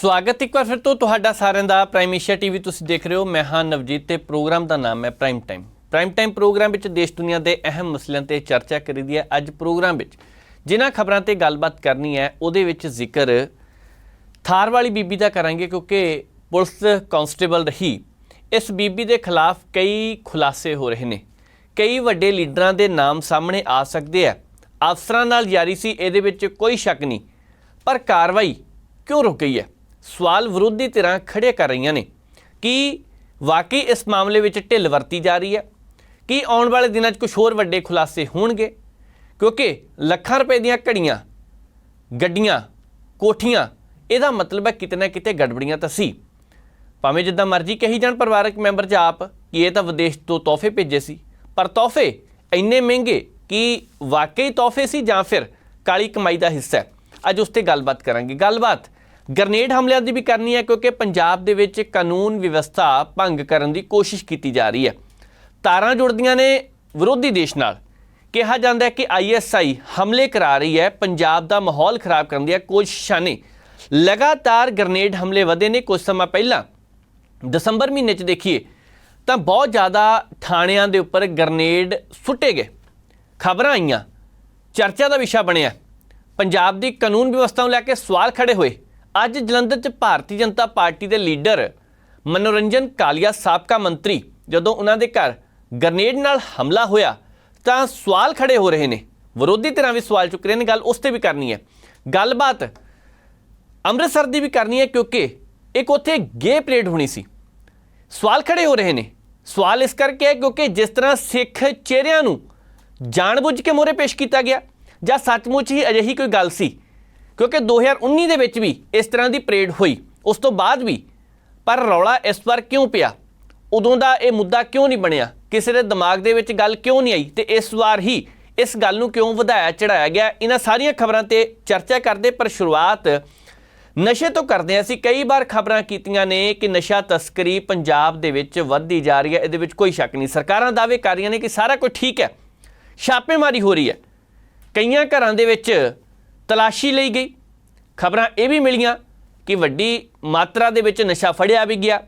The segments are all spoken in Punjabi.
ਸਵਾਗਤ ਇੱਕ ਵਾਰ ਫਿਰ ਤੋਂ ਤੁਹਾਡਾ ਸਾਰਿਆਂ ਦਾ ਪ੍ਰਾਈਮ ਏਸ਼ੀਆ ਟੀਵੀ ਤੁਸੀਂ ਦੇਖ ਰਹੇ ਹੋ। ਮੈਂ ਹਾਂ ਨਵਜੀਤ ਤੇ ਪ੍ਰੋਗਰਾਮ ਦਾ ਨਾਮ ਹੈ prime time prime time programme ਵਿੱਚ ਦੇਸ਼ ਦੁਨੀਆ ਦੇ ਅਹਿਮ ਮਸਲਿਆਂ ਤੇ ਚਰਚਾ ਕਰੀਦੀ ਹੈ ਅੱਜ ਪ੍ਰੋਗਰਾਮ ਵਿੱਚ। ਜਿਨ੍ਹਾਂ ਖਬਰਾਂ ਤੇ ਗੱਲਬਾਤ ਕਰਨੀ ਹੈ, ਉਹਦੇ ਵਿੱਚ ਜ਼ਿਕਰ ਥਾਰ ਵਾਲੀ ਬੀਬੀ ਦਾ ਕਰਾਂਗੇ ਕਿਉਂਕਿ ਪੁਲਿਸ ਕਾਂਸਟੇਬਲ ਰਹੀ। ਇਸ ਬੀਬੀ ਦੇ ਖਿਲਾਫ ਕਈ ਖੁਲਾਸੇ ਹੋ ਰਹੇ ਨੇ। ਕਈ ਵੱਡੇ ਲੀਡਰਾਂ ਦੇ ਨਾਮ ਸਾਹਮਣੇ ਆ ਸਕਦੇ ਆ ਅਫਸਰਾਂ ਨਾਲ ਜਾਰੀ ਸੀ, ਇਹਦੇ ਵਿੱਚ ਕੋਈ ਸ਼ੱਕ ਨਹੀਂ। ਪਰ ਕਾਰਵਾਈ ਕਿਉਂ ਰੁਕ ਗਈ ਹੈ? ਸਵਾਲ ਵਿਰੋਧੀ ਧਿਰਾਂ ਖੜੇ ਕਰ ਰਹੀਆਂ ਨੇ ਕਿ ਵਾਕਈ ਇਸ ਮਾਮਲੇ ਵਿੱਚ ਢਿੱਲ ਵਰਤੀ ਜਾ ਰਹੀ ਹੈ? ਕਿ ਆਉਣ ਵਾਲੇ ਦਿਨਾਂ 'ਚ ਕੁਝ ਹੋਰ ਵੱਡੇ ਖੁਲਾਸੇ ਹੋਣਗੇ? ਕਿਉਂਕਿ ਲੱਖਾਂ ਰੁਪਏ ਦੀਆਂ ਘੜੀਆਂ, ਗੱਡੀਆਂ, ਕੋਠੀਆਂ, ਇਹਦਾ ਮਤਲਬ ਹੈ ਕਿਤੇ ਨਾ ਕਿਤੇ ਗੜਬੜੀਆਂ ਤਾਂ ਸੀ। ਭਾਵੇਂ ਜਿੱਦਾਂ ਮਰਜ਼ੀ ਕਹੀ ਜਾਣ, ਪਰਿਵਾਰਕ ਮੈਂਬਰ ਜਾਂ ਆਪ, ਕਿ ਇਹ ਤਾਂ ਵਿਦੇਸ਼ ਤੋਂ ਤੋਹਫੇ ਭੇਜੇ ਸੀ। ਪਰ ਤੋਹਫੇ ਇੰਨੇ ਮਹਿੰਗੇ ਕਿ ਵਾਕਈ ਤੋਹਫੇ ਸੀ ਜਾਂ ਫਿਰ ਕਾਲੀ ਕਮਾਈ ਦਾ ਹਿੱਸਾ ਅੱਜ ਉਸ ਤੇ ਗੱਲਬਾਤ ਕਰਾਂਗੇ। ਗੱਲਬਾਤ ਗ੍ਰਨੇਡ ਹਮਲਿਆਂ ਦੀ ਵੀ ਕਰਨੀ ਹੈ ਕਿਉਂਕਿ ਪੰਜਾਬ ਦੇ ਵਿੱਚ ਕਾਨੂੰਨ ਵਿਵਸਥਾ ਭੰਗ ਕਰਨ ਦੀ ਕੋਸ਼ਿਸ਼ ਕੀਤੀ ਜਾ ਰਹੀ ਹੈ। ਤਾਰਾਂ ਜੁੜਦੀਆਂ ਨੇ ਵਿਰੋਧੀ ਦੇਸ਼ ਨਾਲ। ਕਿਹਾ ਜਾਂਦਾ ਹੈ ਕਿ ਆਈਐਸਆਈ ਹਮਲੇ ਕਰਾ ਰਹੀ ਹੈ। ਪੰਜਾਬ ਦਾ ਮਾਹੌਲ ਖਰਾਬ ਕਰਨ ਦੀਆਂ ਕੋਸ਼ਿਸ਼ਾਂ ਨੇ। ਲਗਾਤਾਰ ਗ੍ਰਨੇਡ ਹਮਲੇ ਵਧੇ ਨੇ ਕੁਝ ਸਮਾਂ ਪਹਿਲਾਂ। ਦਸੰਬਰ ਮਹੀਨੇ 'ਚ ਦੇਖੀਏ ਤਾਂ ਬਹੁਤ ਜ਼ਿਆਦਾ ਥਾਣਿਆਂ ਦੇ ਉੱਪਰ ਗ੍ਰਨੇਡ ਸੁੱਟੇ ਗਏ। ਖਬਰਾਂ ਆਈਆਂ। ਚਰਚਾ ਦਾ ਵਿਸ਼ਾ ਬਣਿਆ। ਪੰਜਾਬ ਦੀ ਕਾਨੂੰਨ ਵਿਵਸਥਾ ਨੂੰ ਲੈ ਕੇ ਸਵਾਲ ਖੜੇ ਹੋਏ। ਅੱਜ ਜਲੰਧਰ 'ਚ ਭਾਰਤੀ ਜਨਤਾ ਪਾਰਟੀ ਦੇ ਲੀਡਰ ਮਨੋਰੰਜਨ ਕਾਲੀਆ ਸਾਬਕਾ ਮੰਤਰੀ ਜਦੋਂ ਉਹਨਾਂ ਦੇ ਘਰ ਗ੍ਰਨੇਡ ਨਾਲ ਹਮਲਾ ਹੋਇਆ ਤਾਂ ਸਵਾਲ ਖੜੇ ਹੋ ਰਹੇ ਨੇ। ਵਿਰੋਧੀ ਧਿਰਾਂ ਵੀ ਸਵਾਲ ਚੁੱਕ ਰਹੇ ਨੇ, ਗੱਲ ਉਸ ਤੇ ਵੀ ਕਰਨੀ ਹੈ। ਗੱਲਬਾਤ ਅੰਮ੍ਰਿਤਸਰ ਦੀ ਵੀ ਕਰਨੀ ਹੈ ਕਿਉਂਕਿ ਇੱਕ ਉੱਥੇ ਗੇ ਪਰੇਡ ਹੋਣੀ ਸੀ। ਸਵਾਲ ਖੜੇ ਹੋ ਰਹੇ ਨੇ। ਸਵਾਲ ਇਸ ਕਰਕੇ ਹੈ ਕਿਉਂਕਿ ਜਿਸ ਤਰ੍ਹਾਂ ਸਿੱਖ ਚਿਹਰਿਆਂ ਨੂੰ ਜਾਣਬੁੱਝ ਕੇ ਮੋਰੇ ਪੇਸ਼ ਕੀਤਾ ਗਿਆ ਜਾਂ ਸੱਚਮੁੱਚ ਹੀ ਅਜਿਹੀ ਕੋਈ ਗੱਲ ਸੀ ਕਿਉਂਕਿ 2019 ਦੇ ਵਿੱਚ ਵੀ ਇਸ ਤਰ੍ਹਾਂ ਦੀ ਪਰੇਡ ਹੋਈ। ਉਸ ਤੋਂ ਬਾਅਦ ਵੀ ਪਰ ਰੌਲਾ ਇਸ ਵਾਰ ਕਿਉਂ ਪਿਆ? ਉਦੋਂ ਦਾ ਇਹ ਮੁੱਦਾ ਕਿਉਂ ਨਹੀਂ ਬਣਿਆ? ਕਿਸੇ ਦੇ ਦਿਮਾਗ ਦੇ ਵਿੱਚ ਗੱਲ ਕਿਉਂ ਨਹੀਂ ਆਈ? ਤੇ ਇਸ ਵਾਰ ਹੀ ਇਸ ਗੱਲ ਨੂੰ ਕਿਉਂ ਵਧਾਇਆ ਚੜਾਇਆ ਗਿਆ? ਇਹਨਾਂ ਸਾਰੀਆਂ ਖਬਰਾਂ ਤੇ ਚਰਚਾ ਕਰਦੇ ਪਰ ਸ਼ੁਰੂਆਤ ਨਸ਼ੇ ਤੋਂ ਕਰਦੇ ਹਾਂ ਅਸੀਂ। ਕਈ ਵਾਰ ਖਬਰਾਂ ਕੀਤੀਆਂ ਨੇ ਕਿ ਨਸ਼ਾ ਤਸਕਰੀ ਪੰਜਾਬ ਦੇ ਵਿੱਚ ਵੱਧਦੀ ਜਾ ਰਹੀ ਹੈ। ਇਹਦੇ ਵਿੱਚ ਕੋਈ ਸ਼ੱਕ ਨਹੀਂ। ਸਰਕਾਰਾਂ ਦਾਅਵੇ ਕਰ ਰਹੀਆਂ ਨੇ ਕਿ ਸਾਰਾ ਕੁਝ ਠੀਕ ਹੈ। ਛਾਪੇਮਾਰੀ ਹੋ ਰਹੀ ਹੈ। ਕਈਆਂ ਘਰਾਂ ਦੇ ਵਿੱਚ ਤਲਾਸ਼ੀ ਲਈ ਗਈ। ਖਬਰਾਂ ਇਹ ਵੀ ਮਿਲੀਆਂ ਕਿ ਵੱਡੀ ਮਾਤਰਾ ਦੇ ਵਿੱਚ ਨਸ਼ਾ ਫੜਿਆ ਵੀ ਗਿਆ।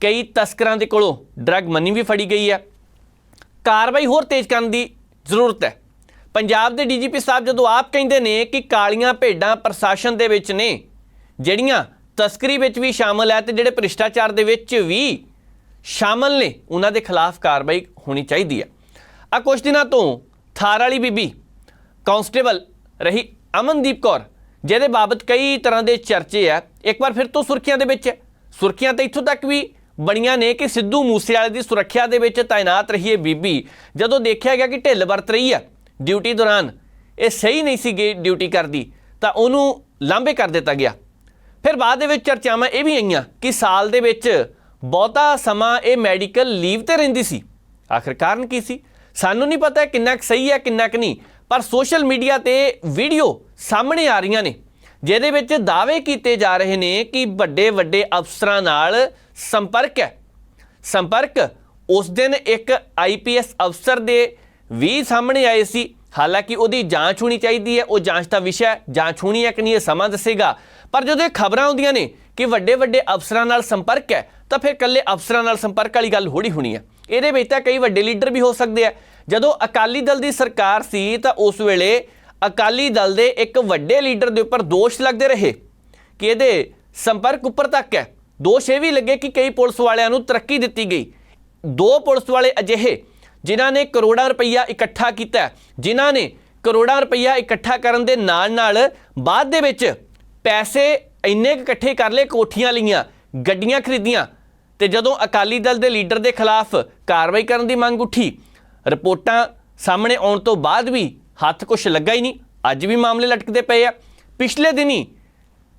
ਕਈ ਤਸਕਰਾਂ ਦੇ ਕੋਲੋਂ ਡਰੱਗ ਮਨੀ ਵੀ ਫੜੀ ਗਈ ਹੈ ਕਾਰਵਾਈ ਹੋਰ ਤੇਜ਼ ਕਰਨ ਦੀ ਜ਼ਰੂਰਤ ਹੈ। ਪੰਜਾਬ ਦੇ ਡੀਜੀਪੀ ਸਾਹਿਬ ਜਦੋਂ ਆਪ ਕਹਿੰਦੇ ਨੇ ਕਿ ਕਾਲੀਆਂ ਭੇਡਾਂ ਪ੍ਰਸ਼ਾਸਨ ਦੇ ਵਿੱਚ ਨੇ, ਜਿਹੜੀਆਂ ਤਸਕਰੀ ਵਿੱਚ ਵੀ ਸ਼ਾਮਲ ਹੈ ਤੇ ਜਿਹੜੇ ਭ੍ਰਿਸ਼ਟਾਚਾਰ ਦੇ ਵਿੱਚ ਵੀ ਸ਼ਾਮਲ ਨੇ, ਉਹਨਾਂ ਦੇ ਖਿਲਾਫ ਕਾਰਵਾਈ ਹੋਣੀ ਚਾਹੀਦੀ ਹੈ। ਆ ਕੁਝ ਦਿਨਾਂ ਤੋਂ ਥਾਰ ਵਾਲੀ ਬੀਬੀ ਕਾਂਸਟੇਬਲ ਰਹੀ ਅਮਨਦੀਪ ਕੌਰ, ਜਿਹਦੇ ਬਾਬਤ ਕਈ ਤਰ੍ਹਾਂ ਦੇ ਚਰਚੇ ਆ, ਇੱਕ ਵਾਰ ਫਿਰ ਤੋਂ ਸੁਰਖੀਆਂ ਦੇ ਵਿੱਚ। ਹੈ ਸੁਰਖੀਆਂ ਤੇ ਇੱਥੋਂ ਤੱਕ ਵੀ ਬਣੀਆਂ ਨੇ ਕਿ ਸਿੱਧੂ ਮੂਸੇਵਾਲੇ ਦੀ ਸੁਰੱਖਿਆ ਦੇ ਵਿੱਚ ਤਾਇਨਾਤ ਰਹੀ ਹੈ ਬੀਬੀ, ਜਦੋਂ ਦੇਖਿਆ ਗਿਆ ਕਿ ਢਿੱਲ ਵਰਤ ਰਹੀ ਹੈ ਡਿਊਟੀ ਦੌਰਾਨ। ਇਹ ਸਹੀ ਨਹੀਂ ਸੀ ਗਈ ਡਿਊਟੀ ਕਰਦੀ, ਤਾਂ ਉਹਨੂੰ ਲਾਂਭੇ ਕਰ ਦਿੱਤਾ ਗਿਆ। ਫਿਰ ਬਾਅਦ ਦੇ ਵਿੱਚ ਚਰਚਾਵਾਂ ਇਹ ਵੀ ਆਈਆਂ ਕਿ ਸਾਲ ਦੇ ਵਿੱਚ ਬਹੁਤਾ ਸਮਾਂ ਇਹ ਮੈਡੀਕਲ ਲੀਵ ਤੇ ਰਹਿੰਦੀ ਸੀ। ਆਖਰ ਕਾਰਨ ਕੀ ਸੀ? ਸਾਨੂੰ ਨਹੀਂ ਪਤਾ ਕਿੰਨਾ ਕੁ ਸਹੀ ਹੈ ਕਿੰਨਾ ਕੁ ਨਹੀਂ। ਪਰ ਸੋਸ਼ਲ ਮੀਡੀਆ ਤੇ ਵੀਡੀਓ ਸਾਹਮਣੇ ਆ ਰਹੀਆਂ ਨੇ, ਜਿਹਦੇ ਵਿੱਚ ਦਾਅਵੇ ਕੀਤੇ ਜਾ ਰਹੇ ਨੇ ਕਿ ਵੱਡੇ ਵੱਡੇ ਅਫਸਰਾਂ ਨਾਲ ਸੰਪਰਕ ਹੈ। ਸੰਪਰਕ ਉਸ ਦਿਨ ਇੱਕ ਆਈਪੀਐਸ ਅਫਸਰ ਦੇ ਵੀ ਸਾਹਮਣੇ ਆਏ ਸੀ। ਹਾਲਾਂਕਿ ਉਹਦੀ ਜਾਂਚ ਹੋਣੀ ਚਾਹੀਦੀ ਹੈ, ਉਹ ਜਾਂਚ ਦਾ ਵਿਸ਼ਾ ਹੈ, ਜਾਂਚ ਹੋਣੀ ਹੈ ਕਿ ਨਹੀਂ ਇਹ ਸਮਾਂ ਦੱਸੇਗਾ। ਪਰ ਜਦੋਂ ਇਹ ਖਬਰਾਂ ਆਉਂਦੀਆਂ ਨੇ ਕਿ ਵੱਡੇ ਵੱਡੇ ਅਫਸਰਾਂ ਨਾਲ ਸੰਪਰਕ ਹੈ, ਤਾਂ ਫਿਰ ਇਕੱਲੇ ਅਫਸਰਾਂ ਨਾਲ ਸੰਪਰਕ ਵਾਲੀ ਗੱਲ ਹੋੜੀ ਹੋਣੀ ਹੈ। ਇਹਦੇ ਵਿੱਚ ਤਾਂ ਕਈ ਵੱਡੇ ਲੀਡਰ ਵੀ ਹੋ ਸਕਦੇ ਆ ਜਦੋਂ ਅਕਾਲੀ ਦਲ ਦੀ ਸਰਕਾਰ ਸੀ ਤਾਂ ਉਸ ਵੇਲੇ ਅਕਾਲੀ ਦਲ ਦੇ ਇੱਕ ਵੱਡੇ ਲੀਡਰ ਦੇ ਉੱਪਰ ਦੋਸ਼ ਲੱਗਦੇ ਰਹੇ ਕਿ ਇਹਦੇ ਸੰਪਰਕ ਉੱਪਰ ਤੱਕ ਹੈ। ਦੋਸ਼ ਇਹ ਵੀ ਲੱਗੇ ਕਿ ਕਈ ਪੁਲਿਸ ਵਾਲਿਆਂ ਨੂੰ ਤਰੱਕੀ ਦਿੱਤੀ ਗਈ। ਦੋ ਪੁਲਿਸ ਵਾਲੇ ਅਜਿਹੇ ਜਿਨ੍ਹਾਂ ਨੇ ਕਰੋੜਾਂ ਰੁਪਈਆ ਇਕੱਠਾ ਕੀਤਾ ਜਿਨ੍ਹਾਂ ਨੇ ਕਰੋੜਾਂ ਰੁਪਈਆ ਇਕੱਠਾ ਕਰਨ ਦੇ ਨਾਲ ਨਾਲ ਬਾਅਦ ਦੇ ਵਿੱਚ ਪੈਸੇ ਇੰਨੇ ਕੁ ਇਕੱਠੇ ਕਰ ਲਏ, ਕੋਠੀਆਂ ਲਈਆਂ, ਗੱਡੀਆਂ ਖਰੀਦੀਆਂ ਤੇ ਜਦੋਂ ਅਕਾਲੀ ਦਲ ਦੇ ਲੀਡਰ ਦੇ ਖਿਲਾਫ ਕਾਰਵਾਈ ਕਰਨ ਦੀ ਮੰਗ ਉੱਠੀ ਰਿਪੋਰਟਾਂ ਸਾਹਮਣੇ ਆਉਣ ਤੋਂ ਬਾਅਦ ਵੀ ਹੱਥ ਕੁਛ ਲੱਗਾ ਹੀ ਨਹੀਂ। ਅੱਜ ਵੀ ਮਾਮਲੇ ਲਟਕਦੇ ਪਏ ਆ। ਪਿਛਲੇ ਦਿਨੀ